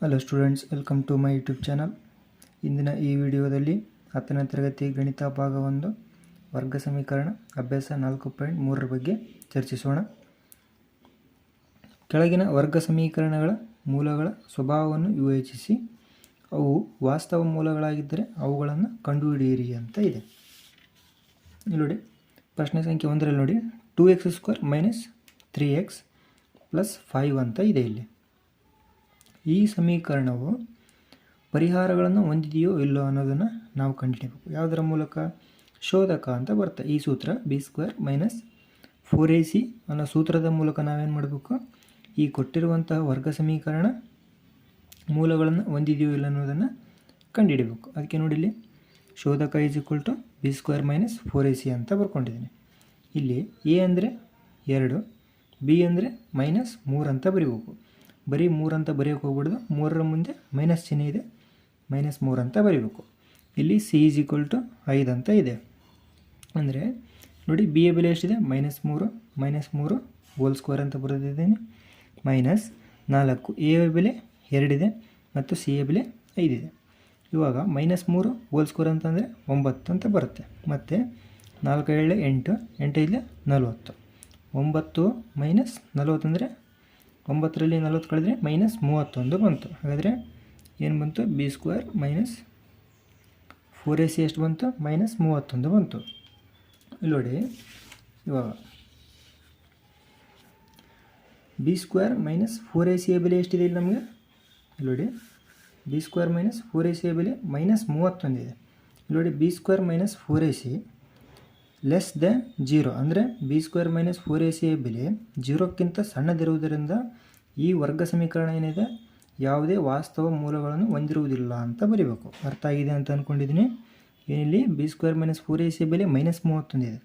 Hello students welcome to my YouTube channel ಇಂದಿನ ಈ ವಿಡಿಯೋದಲ್ಲಿ ಹತ್ತನೇ ತರಗತಿ ಗಣಿತ ಭಾಗ ಒಂದು ವರ್ಗ ಸಮೀಕರಣ ಅಭ್ಯಾಸ ನಾಲ್ಕು ಪಾಯಿಂಟ್ ಮೂರರ ಬಗ್ಗೆ ಚರ್ಚಿಸೋಣ. ಕೆಳಗಿನ ವರ್ಗ ಸಮೀಕರಣಗಳ ಮೂಲಗಳ ಸ್ವಭಾವವನ್ನು ವಿವೇಚಿಸಿ, ಅವು ವಾಸ್ತವ ಮೂಲಗಳಾಗಿದ್ದರೆ ಅವುಗಳನ್ನು ಕಂಡುಹಿಡಿಯಿರಿ ಅಂತ ಇದೆ. ನೋಡಿ, ಪ್ರಶ್ನೆ ಸಂಖ್ಯೆ ಒಂದರಲ್ಲಿ ನೋಡಿ two x square minus three x plus five ಅಂತ ಇದೆ ಇಲ್ಲಿ. ಈ ಸಮೀಕರಣವು ಪರಿಹಾರಗಳನ್ನು ಹೊಂದಿದೆಯೋ ಇಲ್ಲೋ ಅನ್ನೋದನ್ನು ನಾವು ಕಂಡುಹಿಡಿಯಬೇಕು. ಯಾವುದರ ಮೂಲಕ? ಶೋಧಕ ಅಂತ ಬರುತ್ತೆ. ಈ ಸೂತ್ರ b square minus four a c ಅನ್ನೋ ಸೂತ್ರದ ಮೂಲಕ ನಾವೇನು ಮಾಡಬೇಕು? ಈ ಕೊಟ್ಟಿರುವಂತಹ ವರ್ಗ ಸಮೀಕರಣ ಮೂಲಗಳನ್ನು ಹೊಂದಿದೆಯೋ ಇಲ್ಲ ಅನ್ನೋದನ್ನು ಕಂಡುಹಿಡಿಬೇಕು ಅದಕ್ಕೆ ನೋಡಿ ಶೋಧಕ is equal to b square minus four a c ಅಂತ ಬರ್ಕೊಂಡಿದ್ದೀನಿ. ಇಲ್ಲಿ ಎ ಅಂದರೆ ಎರಡು ಬಿ ಅಂದರೆ ಮೈನಸ್ ಮೂರು ಅಂತ ಬರಿಬೇಕು. ಬರೀ ಮೂರು ಅಂತ ಬರೆಯೋಕೆ ಹೋಗ್ಬಿಡ್ದು, ಮೂರರ ಮುಂದೆ ಮೈನಸ್ ಚಿಹ್ನೆ ಇದೆ ಮೈನಸ್ ಮೂರು ಅಂತ ಬರೀಬೇಕು. ಇಲ್ಲಿ ಸಿ ಈಸ್ ಈಕ್ವಲ್ ಟು ಐದು ಅಂತ ಇದೆ. ಅಂದರೆ ನೋಡಿ ಬಿ ಎ ಬೆಲೆ ಎಷ್ಟಿದೆ? ಮೈನಸ್ ಮೂರು ಮೈನಸ್ ಮೂರು ಹೋಲ್ ಸ್ಕ್ವೇರ್ ಅಂತ ಬರೆದಿದ್ದೀನಿ. ಮೈನಸ್ ನಾಲ್ಕು ಎ ಬೆಲೆ ಎರಡಿದೆ ಮತ್ತು ಸಿ ಎ ಬೆಲೆ ಐದಿದೆ. ಇವಾಗ ಮೈನಸ್ ಮೂರು ಹೋಲ್ ಸ್ಕ್ವೇರ್ ಅಂತಂದರೆ ಒಂಬತ್ತು ಅಂತ ಬರುತ್ತೆ. ಮತ್ತು ನಾಲ್ಕು ಏಳು ಎಂಟು ಎಂಟು ಇದೆ ನಲವತ್ತು. ಒಂಬತ್ತು ಮೈನಸ್ ನಲವತ್ತು ಅಂದರೆ ಒಂಬತ್ತರಲ್ಲಿ ನಲ್ವತ್ತು ಕಳೆದ್ರೆ ಮೈನಸ್ ಮೂವತ್ತೊಂದು ಬಂತು. ಹಾಗಾದರೆ ಏನು ಬಂತು? B square minus four a c ಎಷ್ಟು ಬಂತು? ಮೈನಸ್ ಮೂವತ್ತೊಂದು ಬಂತು. ಇಲ್ಲಿ ನೋಡಿ, ಇವಾಗ b square minus four a ಸಿಯ ಬೆಲೆ ಎಷ್ಟಿದೆ ಇಲ್ಲಿ ನಮಗೆ? ಇಲ್ಲಿ ನೋಡಿ b square minus four a ಸಿಯ ಬೆಲೆ ಮೈನಸ್ ಮೂವತ್ತೊಂದಿದೆ. ಇಲ್ಲಿ ನೋಡಿ b square minus four a c less than zero ಅಂದರೆ b square minus four a ಸಿಯ ಬೆಲೆ ಜೀರೋಕ್ಕಿಂತ ಸಣ್ಣದಿರುವುದರಿಂದ ಈ ವರ್ಗ ಸಮೀಕರಣ ಏನಿದೆ? ಯಾವುದೇ ವಾಸ್ತವ ಮೂಲಗಳನ್ನು ಹೊಂದಿರುವುದಿಲ್ಲ ಅಂತ ಬರಿಬೇಕು. ಅರ್ಥ ಆಗಿದೆ ಅಂತ ಅಂದ್ಕೊಂಡಿದ್ದೀನಿ ಏನಿಲ್ಲಿ? B square minus four a ಸಿಯ ಬೆಲೆ ಮೈನಸ್ ಮೂವತ್ತೊಂದಿದೆ.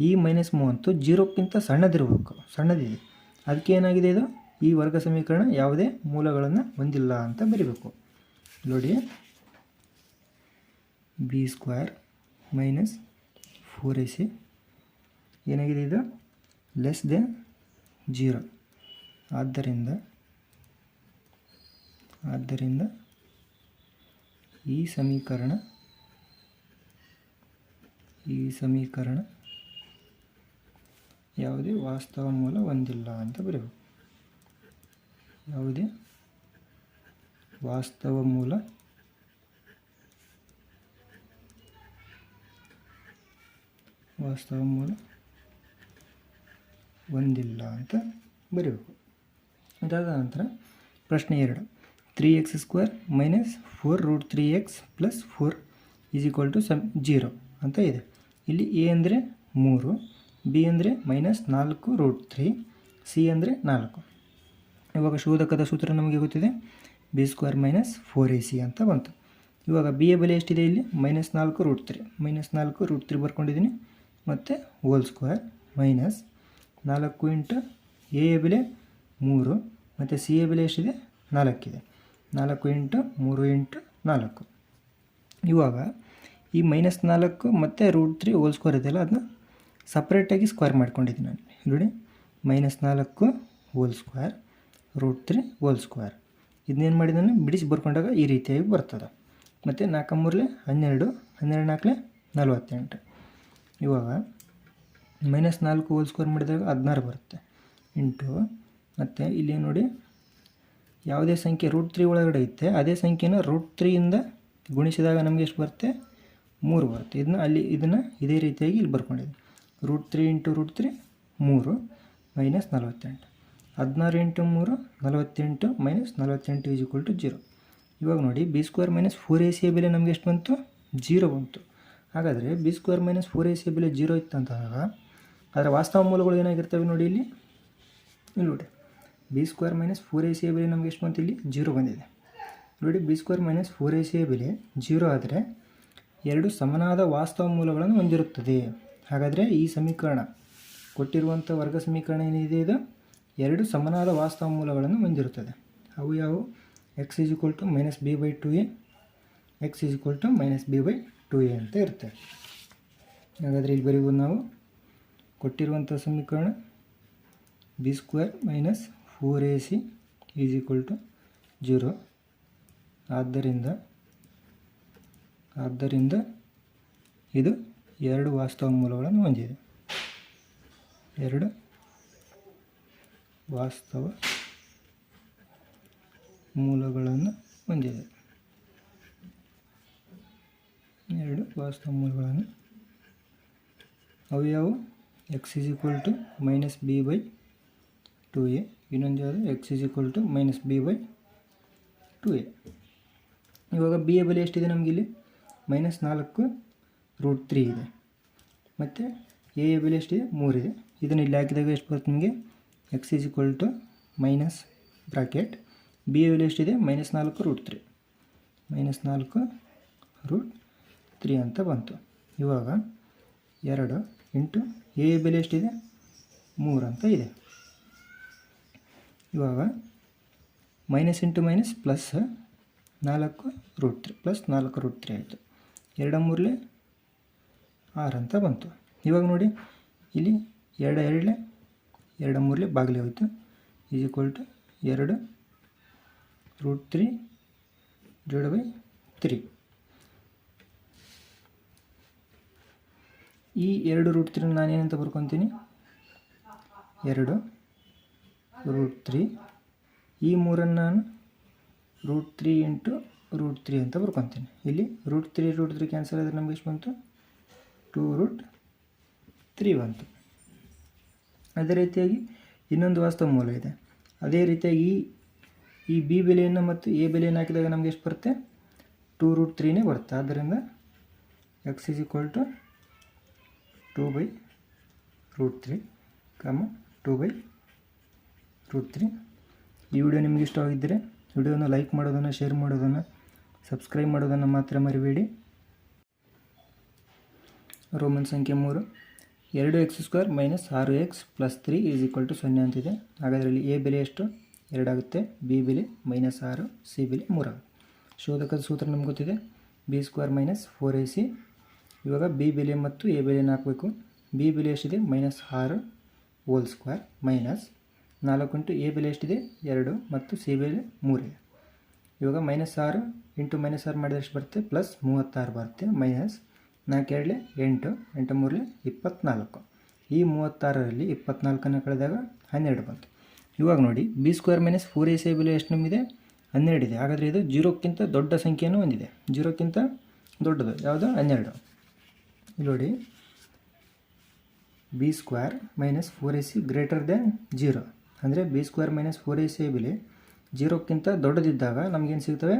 ಈ ಮೈನಸ್ ಮೂವತ್ತು ಜೀರೋಕ್ಕಿಂತ ಸಣ್ಣದಿರಬೇಕು. ಸಣ್ಣದಿದೆ. ಅದಕ್ಕೆ ಏನಾಗಿದೆ ಇದು? ಈ ವರ್ಗ ಸಮೀಕರಣ ಯಾವುದೇ ಮೂಲಗಳನ್ನು ಹೊಂದಿಲ್ಲ ಅಂತ ಬರಿಬೇಕು. ನೋಡಿ. B square minus four a c ಏನಾಗಿದೆ ಇದು? ಲೆಸ್ ದೆನ್ ಜೀರೋ ಆದ್ದರಿಂದ ಆದ್ದರಿಂದ ಈ ಸಮೀಕರಣ ಈ ಸಮೀಕರಣ ಯಾವುದೇ ವಾಸ್ತವ ಮೂಲ ಹೊಂದಿಲ್ಲ ಅಂತ ಬರೀಬೇಕು ಯಾವುದೇ ವಾಸ್ತವ ಮೂಲ ವಾಸ್ತವ ಮೂಲ ಒಂದಿಲ್ಲ ಅಂತ ಬರೀಬೇಕು. ಅದಾದ ನಂತರ ಪ್ರಶ್ನೆ ಎರಡು. Three x square minus four root three x plus four is equal to some zero ಅಂತ ಇದೆ. ಇಲ್ಲಿ ಎ ಅಂದರೆ ಮೂರು ಬಿ ಅಂದರೆ ಮೈನಸ್ ನಾಲ್ಕು ರೂಟ್ ತ್ರೀ ಸಿ ಅಂದರೆ ನಾಲ್ಕು. ಇವಾಗ ಶೋಧಕದ ಸೂತ್ರ ನಮಗೆ ಗೊತ್ತಿದೆ? B square minus four a c ಅಂತ ಬಂತು. ಇವಾಗ ಬಿ ಎ ಬೆಲೆ ಎಷ್ಟಿದೆ ಇಲ್ಲಿ? ಮೈನಸ್ ನಾಲ್ಕು ರೂಟ್ ತ್ರೀ ಮೈನಸ್ ನಾಲ್ಕು ರೂಟ್ ತ್ರೀ ಬರ್ಕೊಂಡಿದ್ದೀನಿ. ಮತ್ತು ಹೋಲ್ ಸ್ಕ್ವೇರ್ ಮೈನಸ್ ನಾಲ್ಕು ಇಂಟು ಎ ಬೆಲೆ ಮೂರು, ಮತ್ತು ಸಿ ಎ ಬೆಲೆ ಎಷ್ಟಿದೆ? ನಾಲ್ಕಿದೆ. ನಾಲ್ಕು ಇಂಟು ಮೂರು ಇಂಟು ನಾಲ್ಕು. ಇವಾಗ ಈ ಮೈನಸ್ ನಾಲ್ಕು ಮತ್ತು ರೂಟ್ ತ್ರೀ ಹೋಲ್ ಸ್ಕ್ವೇರ್ ಇದೆಯಲ್ಲ ಅದನ್ನ ಸಪ್ರೇಟಾಗಿ ಸ್ಕ್ವೇರ್ ಮಾಡ್ಕೊಂಡಿದ್ದೀನಿ ನಾನು. ನೋಡಿ ಮೈನಸ್ ನಾಲ್ಕು whole square root three whole square ಇದನ್ನೇನು ಮಾಡಿದ್ದಾನೆ ಬಿಡಿಸಿ ಬರ್ಕೊಂಡಾಗ ಈ ರೀತಿಯಾಗಿ ಬರ್ತದೆ. ಮತ್ತು ನಾಲ್ಕು ಮೂರಲೆ ಹನ್ನೆರಡು ಹನ್ನೆರಡು ನಾಲ್ಕಲೆ ನಲವತ್ತೆಂಟು. ಇವಾಗ ಮೈನಸ್ ನಾಲ್ಕು ಹೋಲ್ ಸ್ಕ್ವೇರ್ ಮಾಡಿದಾಗ ಹದಿನಾರು ಬರುತ್ತೆ. ಇಂಟು ಮತ್ತು ಇಲ್ಲಿ ನೋಡಿ ಯಾವುದೇ ಸಂಖ್ಯೆ ರೂಟ್ ತ್ರೀ ಒಳಗಡೆ ಐತೆ, ಅದೇ ಸಂಖ್ಯೆನ ರೂಟ್ ತ್ರೀಯಿಂದ ಗುಣಿಸಿದಾಗ ನಮಗೆ ಎಷ್ಟು ಬರುತ್ತೆ? ಮೂರು ಬರುತ್ತೆ. ಇದನ್ನ ಅಲ್ಲಿ ಇದನ್ನು ಇದೇ ರೀತಿಯಾಗಿ ಇಲ್ಲಿ ಬರ್ಕೊಂಡಿದ್ದೆ root three into root three ಮೂರು ಮೈನಸ್ ನಲವತ್ತೆಂಟು. ಹದಿನಾರು ಇಂಟು ಮೂರು, ನಲವತ್ತೆಂಟು ಮೈನಸ್ ನಲವತ್ತೆಂಟು ಈಸ್ ಈಕ್ವಲ್ ಟು ಜೀರೋ ಇವಾಗ ನೋಡಿ b square minus four a ಸಿಯ ಬೆಲೆ ನಮಗೆ ಎಷ್ಟು ಬಂತು? ಜೀರೋ ಬಂತು. ಹಾಗಾದರೆ b square minus four a c ಬೆಲೆ ಜೀರೋ ಇತ್ತು ಅಂದಾಗ, ಅದರ ವಾಸ್ತವ ಮೂಲಗಳು ಏನಾಗಿರ್ತವೆ ನೋಡಿ ಇಲ್ಲಿ? ಇಲ್ಲಿ ನೋಡಿ b square minus four a ಸಿಯ ಬೆಲೆ ನಮಗೆ ಎಷ್ಟು ಬಂತು ಇಲ್ಲಿ? ಜೀರೋ ಬಂದಿದೆ. ನೋಡಿ b square minus four a ಸಿಯ ಬೆಲೆ ಜೀರೋ ಆದರೆ ಎರಡು ಸಮನಾದ ವಾಸ್ತವ ಮೂಲಗಳನ್ನು ಹೊಂದಿರುತ್ತದೆ. ಹಾಗಾದರೆ ಈ ಸಮೀಕರಣ ಕೊಟ್ಟಿರುವಂಥ ವರ್ಗ ಸಮೀಕರಣ ಏನಿದೆ ಇದು? ಎರಡು ಸಮನಾದ ವಾಸ್ತವ ಮೂಲಗಳನ್ನು ಹೊಂದಿರುತ್ತದೆ. ಅವು ಯಾವುವು? X is equal to minus b by two a x is equal to minus b by two a ಅಂತ ಇರುತ್ತೆ ಹಾಗಾದರೆ ಇಲ್ಲಿ ಬರೀಬೋದು ನಾವು ಕೊಟ್ಟಿರುವಂಥ ಸಮೀಕರಣ b square minus four a c is equal to zero ಆದ್ದರಿಂದ ಆದ್ದರಿಂದ ಇದು ಎರಡು ವಾಸ್ತವ ಮೂಲಗಳನ್ನು ಹೊಂದಿದೆ. ಎರಡು ವಾಸ್ತವ ಮೂಲಗಳನ್ನು ಹೊಂದಿದೆ. ಎರಡು ಕ್ಲಾಸ್ ಮೂಲಗಳನ್ನು ಅವು ಯಾವು x is equal to minus b by two a ಇನ್ನೊಂದು ಯಾವುದು? X is equal to minus b by two a ಇವಾಗ ಬಿ ಎ ಬೆಲೆ ಎಷ್ಟಿದೆ ನಮಗೆ ಇಲ್ಲಿ? ಮೈನಸ್ ನಾಲ್ಕು ರೂಟ್ ತ್ರೀ ಇದೆ. ಮತ್ತು ಎ ಎ ಬೆಲೆ ಎಷ್ಟಿದೆ? ಮೂರಿದೆ ಇದನ್ನು ಇಲ್ಲಿ ಹಾಕಿದಾಗ ಎಷ್ಟು ಬರುತ್ತೆ ನಿಮಗೆ? X is equal to minus bracket b a ಬೆಲೆ ಎಷ್ಟಿದೆ? ಮೈನಸ್ ನಾಲ್ಕು ರೂಟ್ ತ್ರೀ ಮೈನಸ್ ನಾಲ್ಕು ರೂಟ್ ತ್ರೀ ಅಂತ ಬಂತು. ಇವಾಗ ಎರಡು ಇಂಟು ಎ ಬೆಲೆ ಎಷ್ಟಿದೆ? ಮೂರು ಅಂತ ಇದೆ. ಇವಾಗ ಮೈನಸ್ ಇಂಟು ಮೈನಸ್ ಪ್ಲಸ್ ನಾಲ್ಕು ರೂಟ್ ತ್ರೀ ಪ್ಲಸ್ ನಾಲ್ಕು ರೂಟ್ ತ್ರೀ ಆಯಿತು. ಎರಡು ಮೂರಲೆ ಆರು ಅಂತ ಬಂತು. ಇವಾಗ ನೋಡಿ, ಇಲ್ಲಿ ಎರಡು ಎರಡಲೆ ಎರಡು ಮೂರಲೆ ಬಾಗಿಲೆ ಹೋಯಿತು. ಈಸ್ ಈಕ್ವಲ್ ಟು ಎರಡು root three divide by three ಈ ಎರಡು ರೂಟ್ ತ್ರೀ ನಾನು ಏನಂತ ಬರ್ಕೊತೀನಿ? ಎರಡು ರೂಟ್ ತ್ರೀ ಈ ಮೂರನ್ನು ನಾನು root three into root three ಅಂತ ಬರ್ಕೊತೀನಿ. ಇಲ್ಲಿ root three root three cancel ಆದರೆ ನಮಗೆ ಎಷ್ಟು ಬಂತು? ಟೂ ರೂಟ್ ತ್ರೀ ಬಂತು. ಅದೇ ರೀತಿಯಾಗಿ ಇನ್ನೊಂದು ವಾಸ್ತವ ಮೂಲ ಇದೆ. ಅದೇ ರೀತಿಯಾಗಿ ಈ ಈ ಬಿ ಬೆಲೆಯನ್ನು ಮತ್ತು ಎ ಬೆಲೆಯನ್ನು ಹಾಕಿದಾಗ ನಮಗೆ ಎಷ್ಟು ಬರುತ್ತೆ? ಟೂ ರೂಟ್ ತ್ರೀನೇ ಬರುತ್ತೆ. ಆದ್ದರಿಂದ x is equal to two by root three comma two by root three ಈ ವಿಡಿಯೋ ನಿಮಗೆ ಇಷ್ಟವಾಗಿದ್ದರೆ ವಿಡಿಯೋನ ಲೈಕ್ ಮಾಡೋದನ್ನು ಶೇರ್ ಮಾಡೋದನ್ನು ಸಬ್ಸ್ಕ್ರೈಬ್ ಮಾಡೋದನ್ನು ಮಾತ್ರ ಮರಿಬೇಡಿ. ರೋಮನ್ ಸಂಖ್ಯೆ ಮೂರು. ಎರಡು ಎಕ್ಸ್ ಸ್ಕ್ವೇರ್ ಮೈನಸ್ ಆರು x plus three is equal to ಸೊನ್ನೆ ಅಂತಿದೆ. ಹಾಗಾದರೆ ಎ ಬೆಲೆ ಎಷ್ಟು? ಎರಡಾಗುತ್ತೆ ಬಿ ಬೆಲೆ ಮೈನಸ್ ಆರು ಸಿ ಬೆಲೆ ಮೂರಾಗುತ್ತೆ ಶೋಧಕದ ಸೂತ್ರ ನಮ್ಗೆ ಗೊತ್ತಿದೆ. B square minus four a c ಇವಾಗ ಬಿ ಬೆಲೆ ಮತ್ತು ಎ ಬೆಲೆನ ಹಾಕಬೇಕು? ಬಿ ಬೆಲೆ ಎಷ್ಟಿದೆ? ಮೈನಸ್ ಆರು ಹೋಲ್ ಸ್ಕ್ವೇರ್ ಮೈನಸ್ ನಾಲ್ಕು ಇಂಟು ಎ ಬೆಲೆ ಎಷ್ಟಿದೆ? ಎರಡು ಮತ್ತು ಸಿ ಬೆಲೆ ಮೂರಿದೆ ಇವಾಗ ಮೈನಸ್ ಆರು ಇಂಟು ಮೈನಸ್ ಆರು ಮಾಡಿದ್ರೆ ಎಷ್ಟು ಬರುತ್ತೆ? ಪ್ಲಸ್ ಮೂವತ್ತಾರು ಬರುತ್ತೆ. ಮೈನಸ್ ನಾಲ್ಕು ಎರಡಲೆ ಎಂಟು ಎಂಟು ಮೂರಲೆ ಇಪ್ಪತ್ತ್ನಾಲ್ಕು ಈ ಮೂವತ್ತಾರರಲ್ಲಿ ಇಪ್ಪತ್ತ್ನಾಲ್ಕನ್ನು ಕಳೆದಾಗ ಹನ್ನೆರಡು ಬಂತು. ಇವಾಗ ನೋಡಿ b square minus four a c ಬೆಲೆ ಎಷ್ಟು ನಮಗಿದೆ ಹನ್ನೆರಡಿದೆ. ಹಾಗಾದರೆ ಇದು ಜೀರೋಕ್ಕಿಂತ ದೊಡ್ಡ ಸಂಖ್ಯೆಯನ್ನು ಹೊಂದಿದೆ. ಜೀರೋಕ್ಕಿಂತ ದೊಡ್ಡದು. ಯಾವುದು? ಹನ್ನೆರಡು. ಇಲ್ಲಿ ನೋಡಿ. B square minus four a c greater than zero ಅಂದರೆ b square minus four a c ಬೆಲೆ ಜೀರೋಕ್ಕಿಂತ ದೊಡ್ಡದಿದ್ದಾಗ ನಮಗೇನು ಸಿಗ್ತವೆ?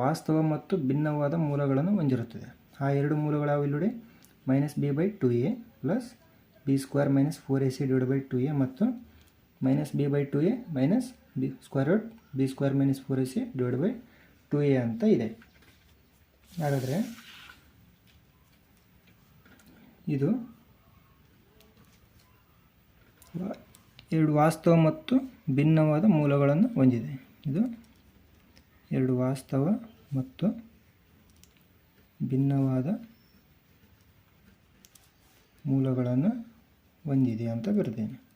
ವಾಸ್ತವ ಮತ್ತು ಭಿನ್ನವಾದ ಮೂಲಗಳನ್ನು ಹೊಂದಿರುತ್ತದೆ. ಆ ಎರಡು ಮೂಲಗಳಾವು ಇಲ್ಲಿ ನೋಡಿ? Minus b by two a plus b square minus four a c divide by two a ಮತ್ತು minus b by two a minus b square root b square minus four a c divide by two a ಅಂತ ಇದೆ. ಹಾಗಾದರೆ ಇದು. ಎರಡು ವಾಸ್ತವ ಮತ್ತು ಭಿನ್ನವಾದ ಮೂಲಗಳನ್ನು ಹೊಂದಿದೆ. ಇದು ಎರಡು ವಾಸ್ತವ ಮತ್ತು ಭಿನ್ನವಾದ ಮೂಲಗಳನ್ನು ಹೊಂದಿದೆ ಅಂತ ಬರೆದೇನೆ.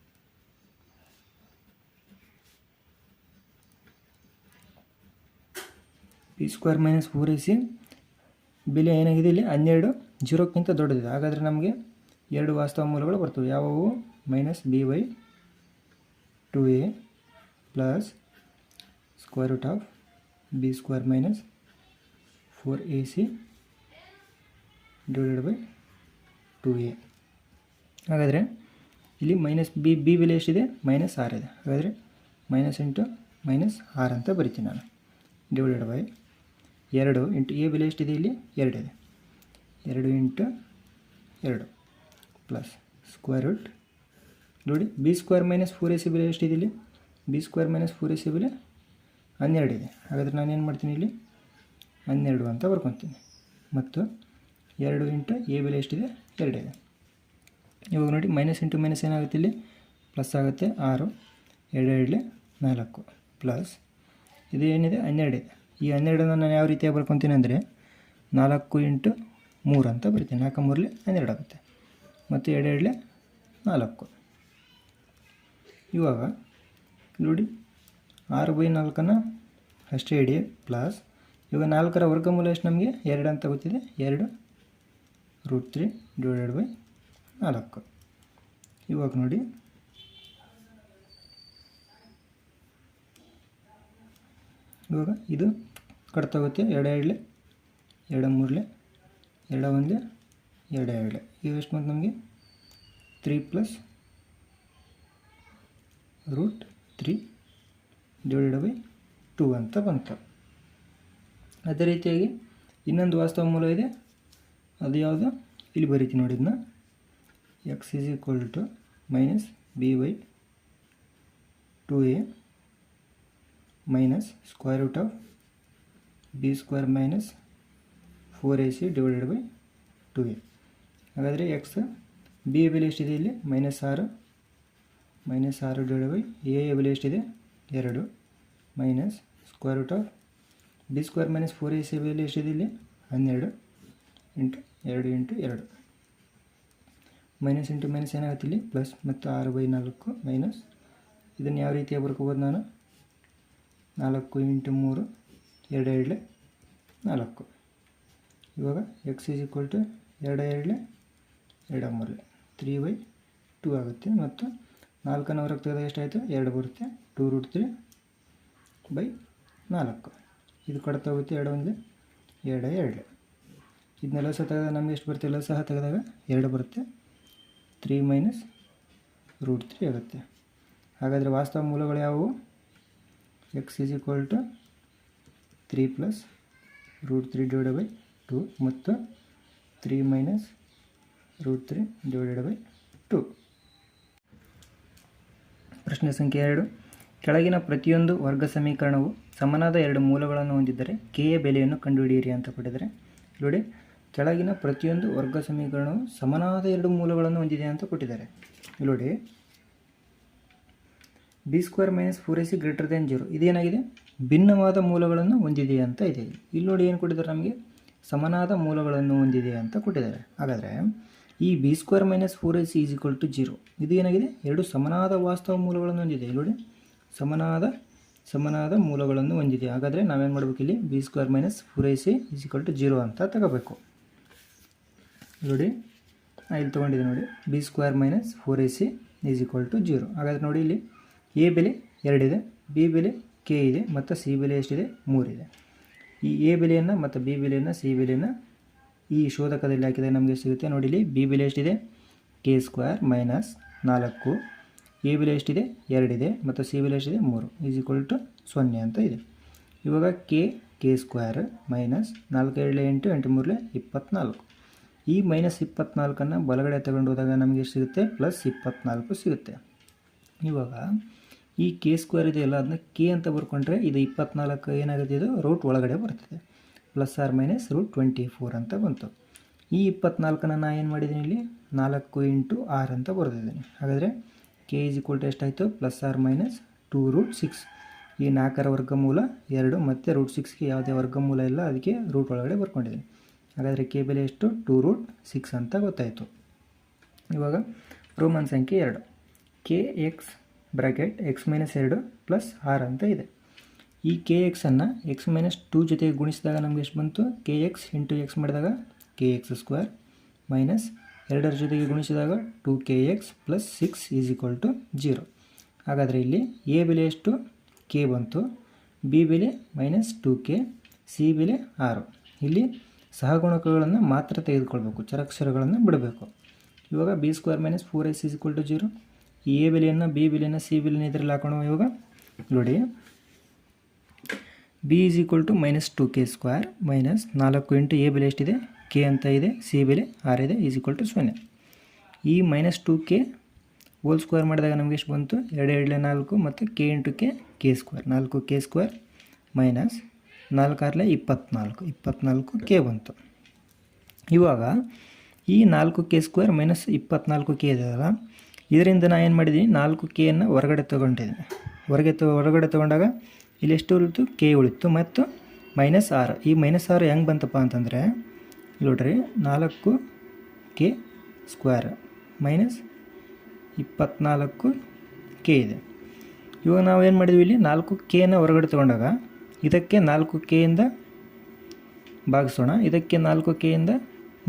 P square minus four a ಬೆಲೆ ಏನಾಗಿದೆ ಇಲ್ಲಿ? ಹನ್ನೆರಡು. ಜೀರೋಕ್ಕಿಂತ ದೊಡ್ಡದಿದೆ. ಹಾಗಾದರೆ ನಮಗೆ ಎರಡು ವಾಸ್ತವ ಮೂಲಗಳು ಬರ್ತವೆ. ಯಾವುವು? Minus b by two a plus square root of b square minus four a c divided by two a. ಹಾಗಾದರೆ ಇಲ್ಲಿ ಮೈನಸ್ ಬಿ ಬಿ ಬೆಲೆ ಎಷ್ಟಿದೆ? ಮೈನಸ್ ಆರ್ ಇದೆ. ಹಾಗಾದರೆ ಮೈನಸ್ ಇಂಟು ಮೈನಸ್ ಆರ್ ಅಂತ ಬರಿತೀನಿ ನಾನು. ಡಿವೈಡೆಡ್ ಬೈ ಎರಡು ಇಂಟು ಎ ಬೆಲೆ ಎಷ್ಟಿದೆ ಇಲ್ಲಿ? ಎರಡಿದೆ ಎರಡು ಇಂಟು ಎರಡು ಪ್ಲಸ್ ಸ್ಕ್ವೇರ್ ರೂಟ್. ನೋಡಿ, b square minus four a c ಬೆಲೆ ಎಷ್ಟಿದೆ ಇಲ್ಲಿ? B square minus four a c ಬೆಲೆ ಹನ್ನೆರಡು ಇದೆ. ಹಾಗಾದರೆ ನಾನು ಏನು ಮಾಡ್ತೀನಿ ಇಲ್ಲಿ? ಹನ್ನೆರಡು ಅಂತ ಬರ್ಕೊತೀನಿ. ಮತ್ತು ಎರಡು ಇಂಟು ಎ ಬೆಲೆ ಎಷ್ಟಿದೆ? ಎರಡು ಇದೆ. ಇವಾಗ ನೋಡಿ, ಮೈನಸ್ ಇಂಟು ಮೈನಸ್ ಏನಾಗುತ್ತೆ ಇಲ್ಲಿ? ಪ್ಲಸ್ ಆಗುತ್ತೆ ಆರು. ಎರಡು ಎರಡಲೆ ನಾಲ್ಕು. ಪ್ಲಸ್ ಇದು ಏನಿದೆ? ಹನ್ನೆರಡು ಇದೆ. ಈ ಹನ್ನೆರಡನ್ನು ನಾನು ಯಾವ ರೀತಿಯಾಗಿ ಬರ್ಕೊತೀನಿ ಅಂದರೆ ನಾಲ್ಕು ಇಂಟು ಮೂರು ಅಂತ ಬರಿತೀನಿ. ನಾಲ್ಕು ಮೂರಲ್ಲಿ ಹನ್ನೆರಡು ಆಗುತ್ತೆ. ಮತ್ತು ಎರಡು ಎರಡಲೆ ನಾಲ್ಕು. ಇವಾಗ ನೋಡಿ, ಆರು ಬೈ ನಾಲ್ಕನ್ನು ಅಷ್ಟೇ ಇಡಿ ಪ್ಲಸ್ ಇವಾಗ ನಾಲ್ಕರ ವರ್ಗಮೂಲ ಎಷ್ಟು ನಮಗೆ? ಎರಡು ಅಂತ ಗೊತ್ತಿದೆ? ಎರಡು ರೂಟ್ ತ್ರೀ ಡಿವೈಡೆಡ್ ಬೈ ನಾಲ್ಕು. ಇವಾಗ ನೋಡಿ. ಇವಾಗ ಇದು ಕಡ್ತಾಗುತ್ತೆ ಎರಡು ಎರಡಲೆ, ಎರಡು ಮೂರಲೆ ಎರಡು ಒಂದು? ಎರಡು ಎರಡು ಈಗ ಎಷ್ಟು ಬಂತು ನಮಗೆ? Three plus root three divided by two ಅಂತ ಬಂತು. ಅದೇ ರೀತಿಯಾಗಿ ಇನ್ನೊಂದು ವಾಸ್ತವ ಮೂಲ ಇದೆ. ಅದು ಯಾವುದು? ಇಲ್ಲಿ ಬರೀತೀನಿ ನೋಡಿ ಇದನ್ನ x is equal to minus b by two a minus square root of b square minus four a c divided by two a. ಹಾಗಾದರೆ ಎಕ್ಸ್ ಬಿ ಎ ಬೆಲೆ ಎಷ್ಟಿದೆ ಇಲ್ಲಿ? ಮೈನಸ್ ಆರು. ಮೈನಸ್ ಆರು ಡಿವೈಡ್ ಬೈ ಎ ಎ ಬೆಲೆ ಎಷ್ಟಿದೆ? ಎರಡು. Minus square root of b square minus four a c ಬೆಲೆ ಎಷ್ಟಿದೆ ಇಲ್ಲಿ? ಹನ್ನೆರಡು. ಇಂಟು ಎರಡು ಇಂಟು ಎರಡು. ಮೈನಸ್ ಇಂಟು ಮೈನಸ್ ಏನಾಗುತ್ತೆ ಇಲ್ಲಿ? ಪ್ಲಸ್ ಮತ್ತು ಆರು ಬೈ ನಾಲ್ಕು ಮೈನಸ್ ಇದನ್ನು ಯಾವ ರೀತಿಯಾಗಿ ಬರ್ಕೋಬೋದು ನಾನು? ನಾಲ್ಕು ಇಂಟು ಮೂರು. ಎರಡು ಎರಡು ನಾಲ್ಕು. ಇವಾಗ ಎಕ್ಸ್ ಈಸ್ ಈಕ್ವಲ್ ಟು ಎರಡು ಎರಡಲೆ ಎರಡು ಮೂರಲೆ. ತ್ರೀ ಬೈ ಟೂ ಆಗುತ್ತೆ. ಮತ್ತು ನಾಲ್ಕನ್ನು ಹೊರಗೆ ತೆಗೆದಾಗ ಎಷ್ಟಾಯಿತು? ಎರಡು ಬರುತ್ತೆ. ಟೂ ರೂಟ್ ತ್ರೀ ಬೈ ನಾಲ್ಕು. ಇದು ಕಡೆ ಹೋಗುತ್ತೆ ಎರಡು ಒಂದು ಎರಡು ಎರಡು ಇದನ್ನೆಲ್ಲ ಸಹ ತೆಗೆದಾಗ ನಮಗೆ ಎಷ್ಟು ಬರುತ್ತೆ? ಎಲ್ಲ ಸಹ ತೆಗೆದಾಗ ಎರಡು ಬರುತ್ತೆ. ತ್ರೀ ಮೈನಸ್ ರೂಟ್ ತ್ರೀ ಆಗುತ್ತೆ. ಹಾಗಾದರೆ ವಾಸ್ತವ ಮೂಲಗಳು ಯಾವುವು? X is equal to three plus root three divide by two ಮತ್ತು three minus root three divided by two ಪ್ರಶ್ನೆ ಸಂಖ್ಯೆ ಎರಡು. ಕೆಳಗಿನ ಪ್ರತಿಯೊಂದು ವರ್ಗ ಸಮೀಕರಣವು ಸಮನಾದ ಎರಡು ಮೂಲಗಳನ್ನು ಹೊಂದಿದ್ದರೆ ಕೆಯ ಬೆಲೆಯನ್ನು ಕಂಡುಹಿಡಿಯಿರಿ ಅಂತ ಕೊಟ್ಟಿದ್ದಾರೆ ನೋಡಿ, ಕೆಳಗಿನ ಪ್ರತಿಯೊಂದು ವರ್ಗ ಸಮೀಕರಣವು ಸಮನಾದ ಎರಡು ಮೂಲಗಳನ್ನು ಹೊಂದಿದೆ ಅಂತ ಕೊಟ್ಟಿದ್ದಾರೆ. ನೋಡಿ b square minus four a c greater than zero ಇದೇನಾಗಿದೆ? ಭಿನ್ನವಾದ ಮೂಲಗಳನ್ನು ಹೊಂದಿದೆ ಅಂತ ಇದೆ. ಇಲ್ಲಿ ನೋಡಿ ಏನು ಕೊಟ್ಟಿದ್ದಾರೆ ನಮಗೆ? ಸಮನಾದ ಮೂಲಗಳನ್ನು ಹೊಂದಿದೆ ಅಂತ ಕೊಟ್ಟಿದ್ದಾರೆ. ಹಾಗಾದರೆ ಈ b square minus four a c is equal to zero ಇದು ಏನಾಗಿದೆ? ಎರಡು ಸಮನಾದ ವಾಸ್ತವ ಮೂಲಗಳನ್ನು ಹೊಂದಿದೆ. ನೋಡಿ. ಸಮನಾದ ಸಮನಾದ ಮೂಲಗಳನ್ನು ಹೊಂದಿದೆ. ಹಾಗಾದರೆ ನಾವೇನು ಮಾಡಬೇಕು ಇಲ್ಲಿ? B square minus four a c is equal to zero ಅಂತ ತಗೋಬೇಕು. ನೋಡಿ. ಇಲ್ಲಿ ತೊಗೊಂಡಿದೆ ನೋಡಿ. B square minus four a c is equal to zero ಹಾಗಾದರೆ ನೋಡಿ ಇಲ್ಲಿ. ಎ ಬೆಲೆ ಎರಡಿದೆ. ಬಿ ಬೆಲೆ ಕೆ ಇದೆ. ಮತ್ತು ಸಿ ಬೆಲೆ ಎಷ್ಟಿದೆ? ಮೂರಿದೆ. ಈ ಎ ಬೆಲೆಯನ್ನು ಮತ್ತು ಬಿ ಬೆಲೆಯನ್ನು ಸಿ ಬೆಲೆಯನ್ನು ಈ ಶೋಧಕದಲ್ಲಿ ಹಾಕಿದರೆ ನಮಗೆ ಸಿಗುತ್ತೆ ನೋಡಿ ಇಲ್ಲಿ ಬಿ ಬೆಲೆ ಎಷ್ಟಿದೆ? ಕೆ ಸ್ಕ್ವೇರ್ ಮೈನಸ್ ನಾಲ್ಕು. ಎ ಬೆಲೆ ಎಷ್ಟಿದೆ? ಎರಡಿದೆ ಮತ್ತು ಸಿ ಬೆಲೆ ಎಷ್ಟಿದೆ? ಮೂರು. ಈಸ್ ಈಕ್ವಲ್ ಟು ಸೊನ್ನೆ ಅಂತ ಇದೆ. ಇವಾಗ ಕೆ ಕೆ ಸ್ಕ್ವೇರ್ ಮೈನಸ್ ನಾಲ್ಕು ಏಳು ಎಂಟು ಎಂಟು ಮೂರಲೆ ಇಪ್ಪತ್ತ್ನಾಲ್ಕು ಈ ಮೈನಸ್ ಇಪ್ಪತ್ತ್ನಾಲ್ಕನ್ನು ಬಲಗಡೆ ತಗೊಂಡು ಹೋದಾಗ ನಮಗೆ ಸಿಗುತ್ತೆ? ಪ್ಲಸ್ ಇಪ್ಪತ್ತ್ನಾಲ್ಕು ಸಿಗುತ್ತೆ. ಇವಾಗ ಈ ಕೆ ಸ್ಕ್ವೇರ್ ಇದೆಯಲ್ಲ ಅದನ್ನ ಕೆ ಅಂತ ಬರ್ಕೊಂಡ್ರೆ ಇದು ಇಪ್ಪತ್ನಾಲ್ಕು ಏನಾಗುತ್ತೆ ಇದು? ರೂಟ್ ಒಳಗಡೆ ಬರ್ತದೆ. Plus or minus root twenty four ಅಂತ ಬಂತು. ಈ ಇಪ್ಪತ್ನಾಲ್ಕನ್ನು ನಾನು ಏನು ಮಾಡಿದ್ದೀನಿ ಇಲ್ಲಿ? ನಾಲ್ಕು ಇಂಟು ಆರ್ ಅಂತ ಬರೆದಿದ್ದೀನಿ. ಹಾಗಾದರೆ ಕೆ ಇಸ್ ಈಕ್ವಲ್ ಟು ಎಷ್ಟಾಯಿತು? Plus or minus two root six ಈ ನಾಲ್ಕರ ವರ್ಗಮೂಲ ಎರಡು ಮತ್ತು ರೂಟ್ ಸಿಕ್ಸ್ಗೆ ಯಾವುದೇ ವರ್ಗಮೂಲ ಇಲ್ಲ, ಅದಕ್ಕೆ ರೂಟ್ ಒಳಗಡೆ ಬರ್ಕೊಂಡಿದ್ದೀನಿ. ಹಾಗಾದರೆ ಕೆ ಬೆಲೆ ಎಷ್ಟು? ಟೂ ರೂಟ್ ಸಿಕ್ಸ್ ಅಂತ ಗೊತ್ತಾಯಿತು. ಇವಾಗ ರೋಮನ್ ಸಂಖ್ಯೆ ಎರಡು. K X bracket X minus ಎರಡು ಪ್ಲಸ್ ಆರ್ ಅಂತ ಇದೆ. ಈ ಕೆ ಎಕ್ಸನ್ನು ಎಕ್ಸ್ ಮೈನಸ್ ಟೂ ಜೊತೆಗೆ ಗುಣಿಸಿದಾಗ ನಮಗೆ ಎಷ್ಟು ಬಂತು? ಕೆ ಎಕ್ಸ್ ಇಂಟು ಎಕ್ಸ್ ಮಾಡಿದಾಗ ಕೆ ಎಕ್ಸ್ ಸ್ಕ್ವೇರ್ ಮೈನಸ್ ಎರಡರ ಜೊತೆಗೆ ಗುಣಿಸಿದಾಗ two k x plus six is equal to zero ಹಾಗಾದರೆ ಇಲ್ಲಿ ಎ ಬೆಲೆ ಎಷ್ಟು? ಕೆ ಬಂತು. ಬಿ ಬೆಲೆ ಮೈನಸ್ ಟೂ ಕೆ ಸಿ ಬೆಲೆ ಆರು. ಇಲ್ಲಿ ಸಹಗುಣಕಗಳನ್ನು ಮಾತ್ರ ತೆಗೆದುಕೊಳ್ಬೇಕು, ಚರಾಕ್ಷರಗಳನ್ನು ಬಿಡಬೇಕು. ಇವಾಗ b square minus four s is equal to zero a ಬೆಲೆಯನ್ನು ಬಿ ಬೆಲೆಯನ್ನು ಸಿ ಬೆಲೆಯನ್ನು ಇದರಲ್ಲಿ ಹಾಕೋಣ ಇವಾಗ? ನೋಡಿ. B is equal to minus two k square minus ನಾಲ್ಕು ಇಂಟು ಎ ಬೆಲೆ ಎಷ್ಟಿದೆ? ಕೆ ಅಂತ ಇದೆ, ಸಿ ಬೆಲೆ ಆರ್ ಇದೆ ಈಸ್ ಈಕ್ವಲ್ ಟು ಸೊನ್ನೆ. ಈ minus two k whole square ಮಾಡಿದಾಗ ನಮಗೆ ಎಷ್ಟು ಬಂತು? ಎರಡು ಎರಡಲೆ ನಾಲ್ಕು ಮತ್ತು k into k k square ನಾಲ್ಕು ಕೆ ಸ್ಕ್ವೇರ್ ಮೈನಸ್ ನಾಲ್ಕು ಆರಲೆ ಇಪ್ಪತ್ನಾಲ್ಕು ಇಪ್ಪತ್ತ್ನಾಲ್ಕು ಕೆ ಬಂತು. ಇವಾಗ ಈ ನಾಲ್ಕು ಕೆ ಸ್ಕ್ವೇರ್ ಮೈನಸ್ ಇಪ್ಪತ್ನಾಲ್ಕು ಕೆ ಇದೆಯಲ್ಲ ಇದರಿಂದ ನಾನು ಏನು ಮಾಡಿದ್ದೀನಿ ನಾಲ್ಕು ಕೆಯನ್ನು ಹೊರಗಡೆ ತೊಗೊಂಡಿದ್ದೀನಿ ಹೊರಗೆ ತೊ ಹೊರಗಡೆ ತೊಗೊಂಡಾಗ ಇಲ್ಲಿ ಎಷ್ಟು ಉಳಿತು? ಕೆ ಉಳಿತು ಮತ್ತು ಮೈನಸ್ ಆರು. ಈ ಮೈನಸ್ ಆರು ಹೆಂಗೆ ಬಂತಪ್ಪ ಅಂತಂದರೆ, ನೋಡ್ರಿ, ನಾಲ್ಕು ಕೆ ಸ್ಕ್ವೇರ್ ಮೈನಸ್ ಇಪ್ಪತ್ನಾಲ್ಕು ಕೆ ಇದೆ. ಇವಾಗ ನಾವು ಏನು ಮಾಡಿದ್ವಿ ಇಲ್ಲಿ? ನಾಲ್ಕು ಕೆನ ಹೊರಗಡೆ ತೊಗೊಂಡಾಗ ಇದಕ್ಕೆ ನಾಲ್ಕು ಕೆಯಿಂದ ಭಾಗಿಸೋಣ. ಇದಕ್ಕೆ ನಾಲ್ಕು ಕೆಯಿಂದ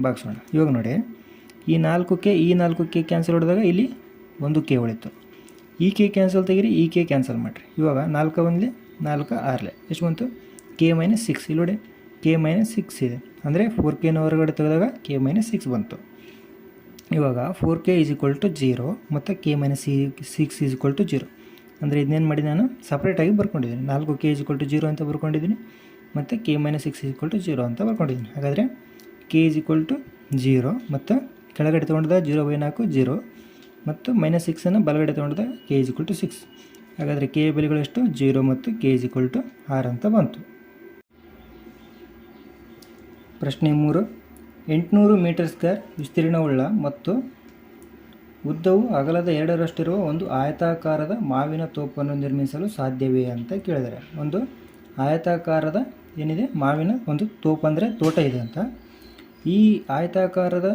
ಭಾಗಿಸೋಣ. ಇವಾಗ ನೋಡಿ, ಈ ನಾಲ್ಕು ಕೆ ಈ ನಾಲ್ಕು ಕೆ ಕ್ಯಾನ್ಸಲ್ ಹೊಡೆದಾಗ ಇಲ್ಲಿ ಒಂದು ಕೆ ಉಳಿತು ಈ ಕೆ ಕ್ಯಾನ್ಸಲ್ ತೆಗಿರಿ, ಈ ಕೆ ಕ್ಯಾನ್ಸಲ್ ಮಾಡಿರಿ. ಇವಾಗ ನಾಲ್ಕು ಒಂದಲೇ, ನಾಲ್ಕು ಆರಲೆ. ಎಷ್ಟು ಬಂತು? ಕೆ ಮೈನಸ್ ಸಿಕ್ಸ್ ಇಲ್ಲಿ ನೋಡಿ, ಕೆ ಮೈನಸ್ ಸಿಕ್ಸ್ ಇದೆ. ಅಂದರೆ ಫೋರ್ ಕೆನ ಹೊರಗಡೆ ತೆಗೆದಾಗ ಕೆ ಮೈನಸ್ ಸಿಕ್ಸ್ ಬಂತು. ಇವಾಗ four k is equal to zero ಮತ್ತು k minus six is equal to zero ಅಂದರೆ ಇದನ್ನೇನು ಮಾಡಿ ನಾನು? ಸಪ್ರೇಟಾಗಿ ಬರ್ಕೊಂಡಿದ್ದೀನಿ. ನಾಲ್ಕು k is equal to zero ಅಂತ ಬರ್ಕೊಂಡಿದ್ದೀನಿ ಮತ್ತು k minus six is equal to zero ಅಂತ ಬರ್ಕೊಂಡಿದ್ದೀನಿ. ಹಾಗಾದರೆ k is equal to zero ಮತ್ತು ಕೆಳಗಡೆ ತೊಗೊಂಡಾಗ ಜೀರೋ ಬೈ ನಾಲ್ಕು ಜೀರೋ ಮತ್ತು ಮೈನಸ್ ಸಿಕ್ಸನ್ನು ಬಲಗಡೆ ತೊಗೊಂಡಾಗ k is equal to six ಹಾಗಾದರೆ ಕೆ ಬೆಲೆಗಳು ಎಷ್ಟು? ಜೀರೋ ಮತ್ತು ಕೆ ಇಸ್ ಇಕ್ವಲ್ ಟು ಆರ್ ಅಂತ ಬಂತು. ಪ್ರಶ್ನೆ ಮೂರು. ಎಂಟುನೂರು ಮೀಟರ್ ಸ್ಕ್ವೇರ್ ವಿಸ್ತೀರ್ಣವುಳ್ಳ ಮತ್ತು ಉದ್ದವು ಅಗಲದ ಎರಡರಷ್ಟಿರುವ ಒಂದು ಆಯತಾಕಾರದ ಮಾವಿನ ತೋಪನ್ನು ನಿರ್ಮಿಸಲು ಸಾಧ್ಯವೇ ಅಂತ ಕೇಳಿದರೆ. ಒಂದು ಆಯತಾಕಾರದ ಏನಿದೆ? ಮಾವಿನ ಒಂದು ತೋಪ ಅಂದರೆ ತೋಟ ಇದೆ ಅಂತ. ಈ ಆಯತಾಕಾರದ